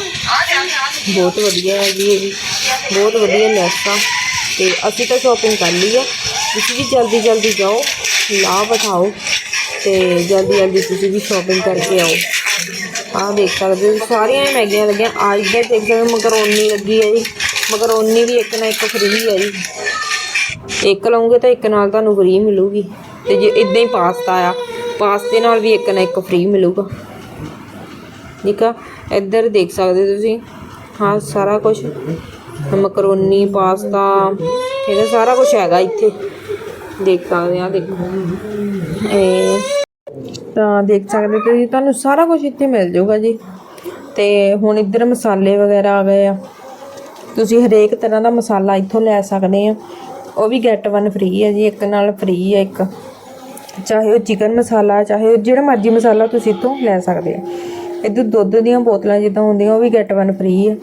ਬਹੁਤ ਵਧੀਆ ਹੈ ਜੀ ਇਹ ਵੀ। ਬਹੁਤ ਵਧੀਆ ਲੈਸ ਆ। ਤੇ ਅਸੀਂ ਤਾਂ ਸ਼ਾਪਿੰਗ ਕਰ ਲਈ ਆ। ਤੁਸੀਂ ਵੀ ਜਲਦੀ ਜਲਦੀ ਜਾਓ ਲਾਭ ਉਠਾਓ ਤੇ ਜਲਦੀ ਜਲਦੀ ਤੁਸੀਂ ਵੀ ਸ਼ਾਪਿੰਗ ਕਰਕੇ ਆਓ। ਆਹ ਦੇਖ ਸਕਦੇ ਹੋ, ਸਾਰੀਆਂ ਹੀ ਮੈਗੀਆਂ ਲੱਗੀਆਂ। ਆ ਦੇ ਦੇਖ ਸਕਦੇ ਹੋ ਮਕਰੋਨੀ ਲੱਗੀ ਹੈ ਜੀ। ਮਕਰੋਨੀ ਵੀ ਇੱਕ ਨਾ ਇੱਕ ਫ੍ਰੀ ਹੈ ਜੀ। ਇੱਕ ਲਓਗੇ ਤਾਂ ਇੱਕ ਨਾਲ ਤੁਹਾਨੂੰ ਫ੍ਰੀ ਮਿਲੂਗੀ। ਤੇ ਜੇ ਇਦਾਂ ਹੀ ਪਾਸਤਾ ਆ ਪਾਸਤੇ ਨਾਲ ਵੀ ਇੱਕ ਨਾ ਇੱਕ ਫ੍ਰੀ ਮਿਲੂਗਾ। ਠੀਕ ਆ? ਇੱਧਰ ਦੇਖ ਸਕਦੇ ਹੋ ਤੁਸੀਂ। ਹਾਂ, ਸਾਰਾ ਕੁਝ ਮਕਰੋਨੀ ਪਾਸਤਾ ਇਹਦਾ ਸਾਰਾ ਕੁਝ ਹੈਗਾ ਇੱਥੇ। ਦੇਖ ਸਕਦੇ ਆ, ਦੇਖੋ। ਇਹ ਤਾਂ ਦੇਖ ਸਕਦੇ ਹੋ ਤੁਸੀਂ, ਤੁਹਾਨੂੰ ਸਾਰਾ ਕੁਝ ਇੱਥੇ ਮਿਲ ਜਾਊਗਾ ਜੀ। ਤੇ ਹੁਣ ਇੱਧਰ ਮਸਾਲੇ ਵਗੈਰਾ ਆ ਗਏ ਆ। ਤੁਸੀਂ ਹਰੇਕ ਤਰ੍ਹਾਂ ਦਾ ਮਸਾਲਾ ਇੱਥੋਂ ਲੈ ਸਕਦੇ ਆ। ਉਹ ਵੀ ਗੈਟ ਵਨ ਫ੍ਰੀ ਹੈ ਜੀ, ਇੱਕ ਨਾਲ ਫ੍ਰੀ ਹੈ ਇੱਕ। ਚਾਹੇ ਉਹ ਚਿਕਨ ਮਸਾਲਾ ਚਾਹੇ ਉਹ ਜਿਹੜਾ ਮਰਜ਼ੀ ਮਸਾਲਾ ਤੁਸੀਂ ਇੱਥੋਂ ਲੈ ਸਕਦੇ ਹੋ। ਇੱਧਰ ਦੁੱਧ ਦੀਆਂ ਬੋਤਲਾਂ ਜਿੱਦਾਂ ਹੁੰਦੀਆਂ, ਉਹ ਵੀ ਗੈਟ ਵਨ ਫ੍ਰੀ ਹੈ।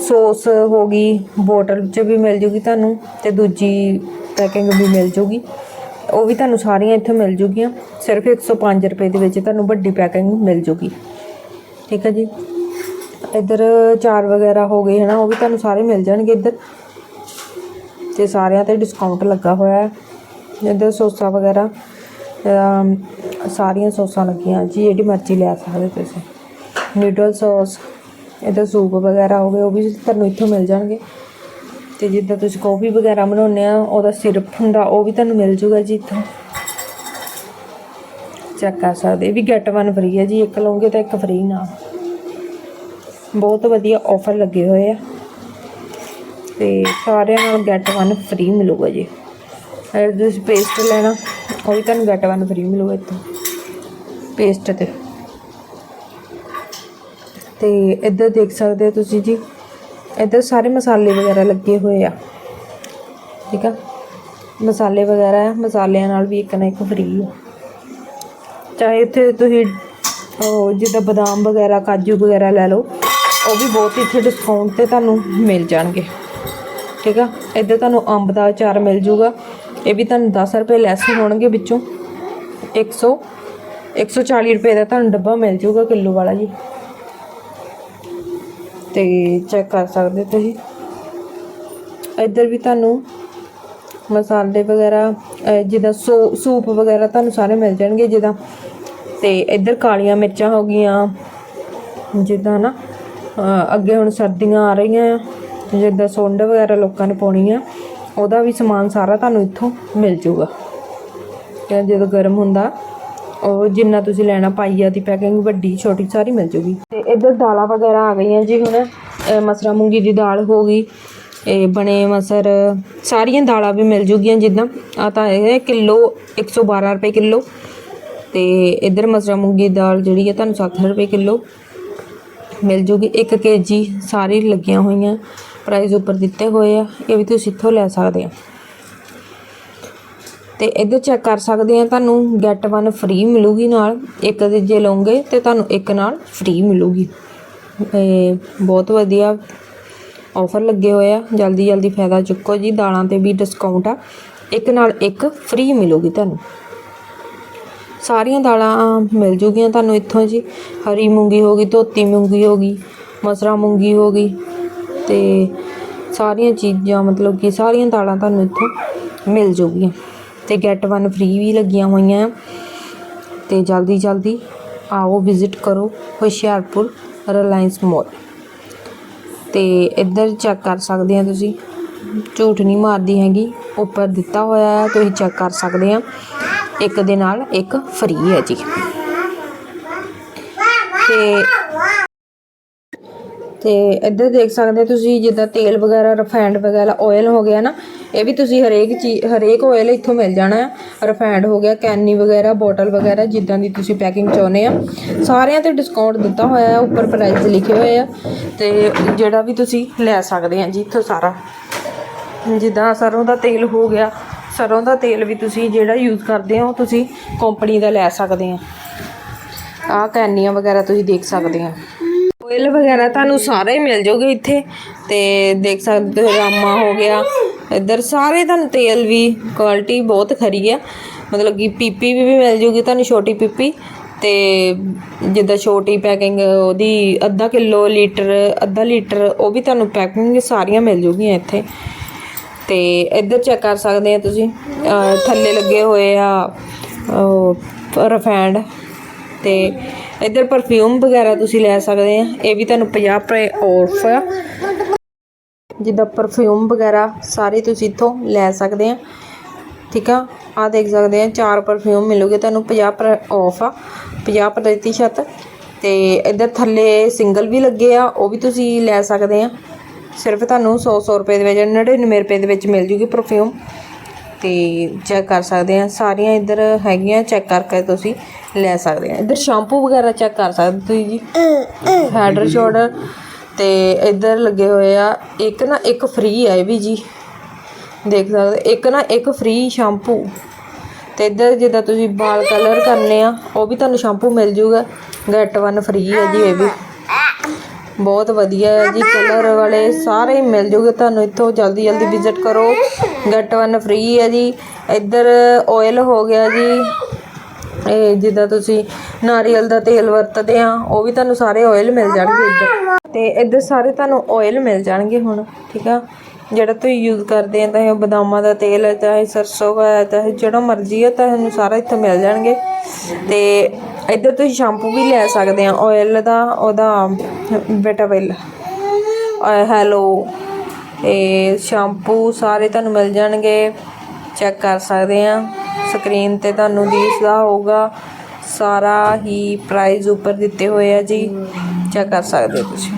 ਸੌਸ ਹੋ ਗਈ, ਬੋਟਲ 'ਚ ਵੀ ਮਿਲ ਜੂਗੀ ਤੁਹਾਨੂੰ ਤੇ ਦੂਜੀ ਪੈਕਿੰਗ ਵੀ ਮਿਲ ਜੂਗੀ। ਉਹ ਵੀ ਤੁਹਾਨੂੰ ਸਾਰੀਆਂ ਇੱਥੇ ਮਿਲ ਜੂਗੀਆਂ, ਸਿਰਫ 105 ਰੁਪਏ ਦੇ ਵਿੱਚ ਤੁਹਾਨੂੰ ਵੱਡੀ ਪੈਕਿੰਗ ਮਿਲ ਜੂਗੀ। ਠੀਕ ਹੈ ਜੀ। ਇੱਧਰ ਚਾਰ ਵਗੈਰਾ ਹੋ ਗਏ ਹਨਾ, ਉਹ ਵੀ ਤੁਹਾਨੂੰ ਸਾਰੇ ਮਿਲ ਜਾਣਗੇ ਇੱਧਰ। ਤੇ ਸਾਰਿਆਂ ਤੇ ਡਿਸਕਾਊਂਟ ਲੱਗਾ ਹੋਇਆ ਹੈ। ਇੱਧਰ ਸੌਸਾਂ ਵਗੈਰਾ ਸਾਰੀਆਂ ਸੌਸਾਂ ਲੱਗੀਆਂ। ਜੀ, ਜਿਹੜੀ ਮਰਜ਼ੀ ਲੈ ਸਕਦੇ ਤੁਸੀਂ। ਨਿਊਡਲ ਸੌਸ ਇੱਧਰ ਸੂਪ ਵਗੈਰਾ ਹੋ ਗਏ ਉਹ ਵੀ ਤੁਹਾਨੂੰ ਇੱਥੋਂ ਮਿਲ ਜਾਣਗੇ। ਤੇ ਜਿੱਦਾਂ ਤੁਸੀਂ ਕੌਫੀ ਵਗੈਰਾ ਬਣਾਉਂਦੇ ਆ, ਉਹਦਾ ਸਿਰਪ ਹੁੰਦਾ, ਉਹ ਵੀ ਤੁਹਾਨੂੰ ਮਿਲ ਜੂਗਾ ਜੀ ਇੱਥੋਂ। ਚੈੱਕ ਕਰ ਸਕਦੇ। ਇਹ ਵੀ ਗੈਟ ਵਨ ਫ੍ਰੀ ਹੈ ਜੀ, ਇੱਕ ਲਓਗੇ ਤਾਂ ਇੱਕ ਫ੍ਰੀ ਨਾਲ। ਬਹੁਤ ਵਧੀਆ ਆਫਰ ਲੱਗੇ ਹੋਏ ਆ। ਤੇ ਸਾਰਿਆਂ ਨਾਲ ਗੈਟ ਵਨ ਫ੍ਰੀ ਮਿਲੂਗਾ ਜੀ। ਅਗਰ ਤੁਸੀਂ ਪੇਸਟ ਲੈਣਾ, ਉਹ ਵੀ ਤੁਹਾਨੂੰ ਗੈਟ ਵਨ ਫ੍ਰੀ ਮਿਲੂਗਾ ਇੱਥੋਂ। ਪੇਸਟ ਤੇ। ਤੇ ਇੱਧਰ ਦੇਖ ਸਕਦੇ ਹੋ ਤੁਸੀਂ ਜੀ, ਇੱਧਰ ਸਾਰੇ ਮਸਾਲੇ ਵਗੈਰਾ ਲੱਗੇ ਹੋਏ ਆ। ਠੀਕ ਆ? ਮਸਾਲੇ ਵਗੈਰਾ, ਮਸਾਲਿਆਂ ਨਾਲ ਵੀ ਇੱਕ ਨਾ ਇੱਕ ਫ੍ਰੀ ਆ। ਚਾਹੇ ਇੱਥੇ ਤੁਸੀਂ, ਉਹ ਜਿੱਦਾਂ ਬਦਾਮ ਵਗੈਰਾ, ਕਾਜੂ ਵਗੈਰਾ ਲੈ ਲਓ, ਉਹ ਵੀ ਬਹੁਤ ਇੱਥੇ ਡਿਸਕਾਊਂਟ ਤੇ ਤੁਹਾਨੂੰ ਮਿਲ ਜਾਣਗੇ। ਠੀਕ ਆ? ਇੱਧਰ ਤੁਹਾਨੂੰ ਅੰਬ ਦਾ ਅਚਾਰ ਮਿਲ ਜੂਗਾ। ਇਹ ਵੀ ਤੁਹਾਨੂੰ 10 ਰੁਪਏ ਲੈਸ ਹੀ ਹੋਣਗੇ ਵਿੱਚੋਂ। 100 140 ਰੁਪਏ ਦਾ ਤੁਹਾਨੂੰ ਡੱਬਾ ਮਿਲ ਜੂਗਾ ਕਿਲੋ ਵਾਲਾ ਜੀ। ਤੇ ਚੈੱਕ ਕਰ ਸਕਦੇ ਹੋ ਤੁਸੀਂ। ਇੱਧਰ ਵੀ ਤੁਹਾਨੂੰ ਮਸਾਲੇ ਵਗੈਰਾ ਜਿੱਦਾਂ ਸੂ, ਸੂਪ ਵਗੈਰਾ ਤੁਹਾਨੂੰ ਸਾਰੇ ਮਿਲ ਜਾਣਗੇ ਜਿੱਦਾਂ। ਤੇ ਇੱਧਰ ਕਾਲੀਆਂ ਮਿਰਚਾਂ ਹੋ ਗਈਆਂ। ਜਿੱਦਾਂ ਨਾ ਅੱਗੇ ਹੁਣ ਸਰਦੀਆਂ ਆ ਰਹੀਆਂ ਆ। ਜਿੱਦਾਂ ਸੁੰਡ ਵਗੈਰਾ ਲੋਕਾਂ ਨੇ ਪਾਉਣੀ ਆ, ਉਹਦਾ ਵੀ ਸਮਾਨ ਸਾਰਾ ਤੁਹਾਨੂੰ ਇੱਥੋਂ ਮਿਲ ਜਾਊਗਾ। ਤੇ ਜਦੋਂ ਗਰਮ ਹੁੰਦਾ, ਉਹ ਜਿੰਨਾ ਤੁਸੀਂ ਲੈਣਾ ਪਾਈਆ ਦੀ ਪੈਕਿੰਗ, ਵੱਡੀ, ਛੋਟੀ, ਸਾਰੀ ਮਿਲ ਜੂਗੀ ਤੇ ਇੱਧਰ ਦਾਲਾਂ ਵਗੈਰਾ ਆ ਗਈਆਂ ਜੀ ਹੁਣ ਇਹ ਮਸਰਾ ਮੂੰਗੀ ਦੀ ਦਾਲ ਹੋ ਗਈ ਇਹ ਬਣੇ ਮਸਰ, ਸਾਰੀਆਂ ਦਾਲਾਂ ਵੀ ਮਿਲ ਜੂਗੀਆਂ ਜਿੱਦਾਂ। ਆ ਤਾਂ ਇਹ ਕਿਲੋ 112 ਰੁਪਏ ਕਿਲੋ। ਤੇ ਇੱਧਰ ਮਸਰਾ ਮੂੰਗੀ ਦੀ ਦਾਲ ਜਿਹੜੀ ਹੈ ਤੁਹਾਨੂੰ 70 ਰੁਪਏ ਕਿਲੋ ਮਿਲ ਜੂਗੀ 1 ਕੇਜੀ, ਸਾਰੀ ਲੱਗੀਆਂ ਹੋਈਆਂ। ਪ੍ਰਾਈਸ ਉੱਪਰ ਦਿੱਤੇ ਹੋਏ ਆ, ਇਹ ਵੀ ਤੁਸੀਂ ਇੱਥੋਂ ਲੈ ਸਕਦੇ ਆ। ਤੇ ਇੱਧਰ ਚੈੱਕ ਕਰ ਸਕਦੇ ਆ, ਤੁਹਾਨੂੰ ਗੈਟ ਵਨ ਫ੍ਰੀ ਮਿਲੂਗੀ ਨਾਲ, ਇੱਕ ਦੇ ਜੇ ਲਓਗੇ ਤੇ ਤੁਹਾਨੂੰ ਇੱਕ ਨਾਲ ਫ੍ਰੀ ਮਿਲੂਗੀ। ਇਹ ਬਹੁਤ ਵਧੀਆ ਆਫਰ ਲੱਗੇ ਹੋਏ ਆ, ਜਲਦੀ ਜਲਦੀ ਫਾਇਦਾ ਚੁੱਕੋ ਜੀ, ਦਾਲਾਂ ਤੇ ਵੀ ਡਿਸਕਾਊਂਟ ਆ, ਇੱਕ ਨਾਲ ਇੱਕ ਫ੍ਰੀ ਮਿਲੂਗੀ ਤੁਹਾਨੂੰ। ਸਾਰੀਆਂ ਦਾਲਾਂ ਮਿਲ ਜੂਗੀਆਂ ਤੁਹਾਨੂੰ ਇੱਥੋਂ ਜੀ, ਹਰੀ ਮੂੰਗੀ ਹੋ ਗਈ, ਧੋਤੀ ਮੂੰਗੀ ਹੋ ਗਈ, ਮਸਰਾ ਮੂੰਗੀ ਹੋ ਗਈ ਤੇ ਸਾਰੀਆਂ ਚੀਜ਼ਾਂ, ਮਤਲਬ ਕਿ ਸਾਰੀਆਂ ਦਾਲਾਂ ਤੁਹਾਨੂੰ ਇੱਥੋਂ ਮਿਲ ਜੂਗੀਆਂ ਤੇ ਗੈਟ ਵਨ ਫ੍ਰੀ ਵੀ ਲੱਗੀਆਂ ਹੋਈਆਂ। ਆ। ਤੇ ਜਲਦੀ ਜਲਦੀ ਆਓ ਵਿਜ਼ਿਟ ਕਰੋ ਹੁਸ਼ਿਆਰਪੁਰ ਰਿਲਾਇੰਸ ਮਾਲ ਤੇ ਇੱਧਰ ਚੈੱਕ ਕਰ ਸਕਦੇ ਆ ਤੁਸੀਂ। ਝੂਠ ਨਹੀਂ ਮਾਰਦੀ ਹੈਗੀ। ਉੱਪਰ ਦਿੱਤਾ ਹੋਇਆ ਹੈ ਤੁਸੀਂ ਚੈੱਕ ਕਰ ਸਕਦੇ ਆ। ਇੱਕ ਦੇ ਨਾਲ ਇੱਕ ਫ੍ਰੀ ਹੈ ਜੀ। ਤੇ ਤੇ ਇੱਧਰ ਦੇਖ ਸਕਦੇ ਤੁਸੀਂ ਜਿੱਦਾਂ ਤੇਲ ਵਗੈਰਾ ਰਿਫਾਈਨਡ ਵਗੈਰਾ ਆਇਲ ਹੋ ਗਿਆ ਨਾ, ਇਹ ਵੀ ਤੁਸੀਂ ਹਰੇਕ ਚੀਜ਼ ਹਰੇਕ ਆਇਲ ਇੱਥੋਂ ਮਿਲ ਜਾਣਾ ਹੈ ਰਿਫਾਈਨਡ ਹੋ ਗਿਆ, ਕੈਨੀ ਵਗੈਰਾ ਬੋਟਲ ਵਗੈਰਾ, ਜਿੱਦਾਂ ਦੀ ਤੁਸੀਂ ਪੈਕਿੰਗ ਚਾਹੁੰਦੇ ਆ। ਸਾਰਿਆਂ ਤੇ ਡਿਸਕਾਊਂਟ ਦਿੱਤਾ ਹੋਇਆ ਹੈ ਉੱਪਰ ਪ੍ਰਾਈਸ ਲਿਖੇ ਹੋਏ ਆ। ਤੇ ਜਿਹੜਾ ਵੀ ਤੁਸੀਂ ਲੈ ਸਕਦੇ ਆ ਜੀ ਇੱਥੋਂ ਸਾਰਾ। ਜਿੱਦਾਂ ਸਰੋਂ ਦਾ ਤੇਲ ਹੋ ਗਿਆ, ਸਰੋਂ ਦਾ ਤੇਲ ਵੀ ਤੁਸੀਂ ਜਿਹੜਾ ਯੂਜ਼ ਕਰਦੇ ਹੋ ਤੁਸੀਂ ਕੰਪਨੀ ਦਾ ਲੈ ਸਕਦੇ ਆ। ਆਹ ਕੈਨੀਆਂ ਵਗੈਰਾ ਤੁਸੀਂ ਦੇਖ ਸਕਦੇ ਆ। ਆਇਲ ਵਗੈਰਾ ਤੁਹਾਨੂੰ ਸਾਰੇ ਮਿਲ ਜਾਓਗੇ ਇੱਥੇ। ਤੇ ਦੇਖ ਸਕਦੇ ਹੋ, ਰਾਮਾ ਹੋ ਗਿਆ। ਇੱਧਰ ਸਾਰੇ ਤੁਹਾਨੂੰ ਤੇਲ ਵੀ ਕੁਆਲਿਟੀ ਬਹੁਤ ਖਰੀ ਆ। ਮਤਲਬ ਕਿ ਪੀਪੀ ਵੀ ਮਿਲ ਜੂਗੀ ਤੁਹਾਨੂੰ, ਛੋਟੀ ਪੀਪੀ। ਤੇ ਜਿੱਦਾਂ ਛੋਟੀ ਪੈਕਿੰਗ ਉਹਦੀ ਅੱਧਾ ਕਿਲੋ, ਲੀਟਰ, ਅੱਧਾ ਲੀਟਰ, ਉਹ ਵੀ ਤੁਹਾਨੂੰ ਪੈਕਿੰਗ ਸਾਰੀਆਂ ਮਿਲ ਜੂਗੀਆਂ ਇੱਥੇ। ਤੇ ਇੱਧਰ ਚੈੱਕ ਕਰ ਸਕਦੇ ਆ ਤੁਸੀਂ। ਥੱਲੇ ਲੱਗੇ ਹੋਏ ਆ ਰਫੈਂਡ ਤੇ ਇੱਧਰ ਪਰਫਿਊਮ ਵਗੈਰਾ ਤੁਸੀਂ ਲੈ ਸਕਦੇ ਆ। ਇਹ ਵੀ ਤੁਹਾਨੂੰ 50 ਰੁਪਏ ਆਫ ਆ। ਜਿੱਦਾਂ ਪਰਫਿਊਮ ਵਗੈਰਾ ਸਾਰੇ ਤੁਸੀਂ ਇੱਥੋਂ ਲੈ ਸਕਦੇ ਆ। ਠੀਕ ਆ? ਆ ਦੇਖ ਸਕਦੇ ਆ, ਚਾਰ ਪਰਫਿਊਮ ਮਿਲੂਗੇ ਤੁਹਾਨੂੰ 50 ਆਫ ਆ। 50 ਪ੍ਰਤੀਸ਼ਤ ਤੇ ਇੱਧਰ ਥੱਲੇ ਸਿੰਗਲ ਵੀ ਲੱਗੇ ਆ, ਉਹ ਵੀ ਤੁਸੀਂ ਲੈ ਸਕਦੇ ਆ। ਸਿਰਫ ਤੁਹਾਨੂੰ 100 100 ਰੁਪਏ ਦੇ ਵਿੱਚ 99 ਰੁਪਏ ਦੇ ਵਿੱਚ ਮਿਲ ਜੂਗੀ ਪਰਫਿਊਮ ਤੇ ਚੈੱਕ ਕਰ ਸਕਦੇ ਆ ਸਾਰੀਆਂ ਇੱਧਰ ਹੈਗੀਆਂ ਚੈੱਕ ਕਰਕੇ ਤੁਸੀਂ ਲੈ ਸਕਦੇ ਆ ਇੱਧਰ ਸ਼ੈਂਪੂ ਵਗੈਰਾ ਚੈੱਕ ਕਰ ਸਕਦੇ ਤੁਸੀਂ ਜੀ। ਹੈਡ ਸ਼ੋਲਡਰ ਤੇ ਇੱਧਰ ਲੱਗੇ ਹੋਏ ਆ। ਇੱਕ ਨਾ ਇੱਕ ਫ੍ਰੀ ਆ ਇਹ ਵੀ ਜੀ। ਦੇਖ ਸਕਦੇ ਇੱਕ ਨਾ ਇੱਕ ਫ੍ਰੀ ਸ਼ੈਂਪੂ ਤੇ ਇੱਧਰ ਜਿੱਦਾਂ ਤੁਸੀਂ ਵਾਲ ਕਲਰ ਕਰਨੇ ਆ, ਉਹ ਵੀ ਤੁਹਾਨੂੰ ਸ਼ੈਂਪੂ ਮਿਲ ਜੂਗਾ। ਗੈਟ ਵਨ ਫ੍ਰੀ ਹੈ ਜੀ, ਇਹ ਵੀ। ਬਹੁਤ ਵਧੀਆ ਹੈ ਜੀ, ਕਲਰ ਵਾਲੇ ਸਾਰੇ ਹੀ ਮਿਲ ਜੂਗੇ ਤੁਹਾਨੂੰ ਇੱਥੋਂ, ਜਲਦੀ ਜਲਦੀ ਵਿਜ਼ਿਟ ਕਰੋ। ਗੈਟ ਵਨ ਫ੍ਰੀ ਹੈ ਜੀ। ਇੱਧਰ ਆਇਲ ਹੋ ਗਿਆ ਜੀ। ਇਹ ਜਿੱਦਾਂ ਤੁਸੀਂ ਨਾਰੀਅਲ ਦਾ ਤੇਲ ਵਰਤਦੇ ਆ, ਉਹ ਵੀ ਤੁਹਾਨੂੰ ਸਾਰੇ ਆਇਲ ਮਿਲ ਜਾਣਗੇ ਇੱਧਰ। ਤੇ ਇੱਧਰ ਸਾਰੇ ਤੁਹਾਨੂੰ ਆਇਲ ਮਿਲ ਜਾਣਗੇ ਹੁਣ, ਠੀਕ ਆ? ਜਿਹੜਾ ਤੁਸੀਂ ਯੂਜ਼ ਕਰਦੇ ਆ ਤਾਂ ਇਹ ਬਦਾਮਾਂ ਦਾ ਤੇਲ ਹੈ, ਚਾਹੇ ਸਰਸੋਂ ਦਾ ਹੈ, ਚਾਹੇ ਜਿਹੜਾ ਮਰਜ਼ੀ ਹੈ, ਤੁਹਾਨੂੰ ਸਾਰਾ ਇੱਥੇ ਮਿਲ ਜਾਣਗੇ। ਤੇ ਇੱਧਰ ਤੁਸੀਂ ਸ਼ੈਂਪੂ ਵੀ ਲੈ ਸਕਦੇ ਆ ਆਇਲ ਦਾ, ਉਹਦਾ ਬੇਟਾਵਿਲ ਹੈਲੋ ਇਹ ਸ਼ੈਂਪੂ ਸਾਰੇ ਤੁਹਾਨੂੰ ਮਿਲ ਜਾਣਗੇ ਚੈੱਕ ਕਰ ਸਕਦੇ ਆ। ਸਕਰੀਨ ਤੇ ਤੁਹਾਨੂੰ ਦਿਸਦਾ ਹੋਊਗਾ, ਸਾਰਾ ਹੀ ਪ੍ਰਾਈਸ ਉੱਪਰ ਦਿੱਤੇ ਹੋਏ ਆ ਜੀ ਚੈੱਕ ਕਰ ਸਕਦੇ ਹੋ ਤੁਸੀਂ।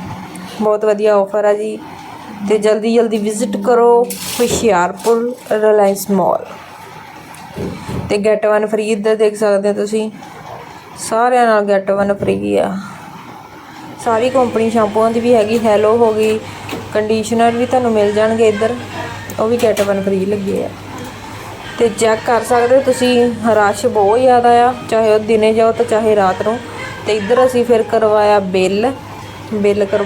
ਬਹੁਤ ਵਧੀਆ ਆਫਰ ਆ ਜੀ। ਤੇ ਜਲਦੀ ਜਲਦੀ ਵਿਜ਼ਿਟ ਕਰੋ ਹੁਸ਼ਿਆਰਪੁਰ ਰਿਲਾਇੰਸ ਮਾਲ ਤੇ ਗੈਟ ਵਨ ਫ੍ਰੀ ਇੱਧਰ ਦੇਖ ਸਕਦੇ ਹੋ ਤੁਸੀਂ। ਸਾਰਿਆਂ ਨਾਲ ਗੈਟ ਵਨ ਫ੍ਰੀ ਆ। ਸਾਰੀ ਕੰਪਨੀ ਸ਼ੈਂਪੂਆਂ ਦੀ ਵੀ ਹੈਗੀ ਹੈਲੋ ਹੋ ਗਈ ਕੰਡੀਸ਼ਨਰ ਵੀ ਤੁਹਾਨੂੰ ਮਿਲ ਜਾਣਗੇ ਇੱਧਰ। ਉਹ ਵੀ ਗੈਟ ਵਨ ਫ੍ਰੀ ਲੱਗੇ ਆ। ਤੇ ਚੈੱਕ ਕਰ ਸਕਦੇ ਹੋ ਤੁਸੀਂ, ਰਸ਼ ਬਹੁਤ ਜ਼ਿਆਦਾ ਆ, ਚਾਹੇ ਉਹ ਦਿਨੇ ਜਾਓ ਤੇ ਚਾਹੇ ਰਾਤ ਨੂੰ। ਤੇ ਇੱਧਰ ਅਸੀਂ ਫਿਰ ਕਰਵਾਇਆ ਬਿੱਲ ਬਿੱਲ ਕਰ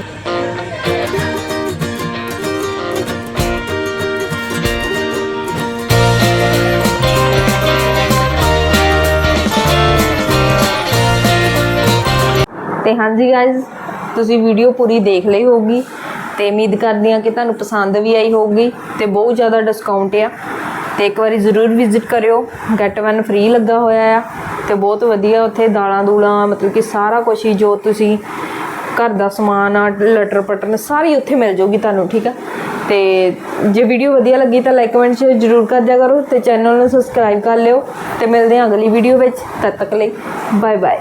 ਤੇ ਹਾਂਜੀ ਗਾਇਜ਼ ਤੁਸੀਂ ਵੀਡੀਓ ਪੂਰੀ ਦੇਖ ਲਈ ਹੋਊਗੀ ਤੇ ਉਮੀਦ ਕਰਦੀ ਹਾਂ ਕਿ ਤੁਹਾਨੂੰ ਪਸੰਦ ਵੀ ਆਈ ਹੋਊਗੀ ਤੇ ਬਹੁਤ ਜ਼ਿਆਦਾ ਡਿਸਕਾਊਂਟ ਆ। ਤੇ ਇੱਕ ਵਾਰੀ ਜ਼ਰੂਰ ਵਿਜ਼ਿਟ ਕਰਿਓ ਗੈਟ ਵਨ ਫ੍ਰੀ ਲੱਗਾ ਹੋਇਆ ਆ ਤੇ ਬਹੁਤ ਵਧੀਆ ਉੱਥੇ ਦਾਲਾਂ ਦੂਲਾਂ, ਮਤਲਬ ਕਿ ਸਾਰਾ ਕੁਝ ਹੀ ਜੋ ਤੁਸੀਂ ਘਰ ਦਾ ਸਮਾਨ ਆ ਲਟਰ ਪਟਰ ਸਾਰੀ ਉੱਥੇ ਮਿਲ ਜਾਊਗੀ ਤੁਹਾਨੂੰ, ਠੀਕ ਆ? ਤੇ ਜੇ ਵੀਡੀਓ ਵਧੀਆ ਲੱਗੀ ਤਾਂ ਲਾਈਕ ਕਮੈਂਟ ਸ਼ੇਅਰ ਜ਼ਰੂਰ ਕਰ ਦਿਆ ਕਰੋ ਤੇ ਚੈਨਲ ਨੂੰ ਸਬਸਕ੍ਰਾਈਬ ਕਰ ਲਿਓ ਤੇ ਮਿਲਦੇ ਹਾਂ ਅਗਲੀ ਵੀਡੀਓ ਵਿੱਚ, ਤਦ ਤੱਕ ਲਈ ਬਾਏ ਬਾਏ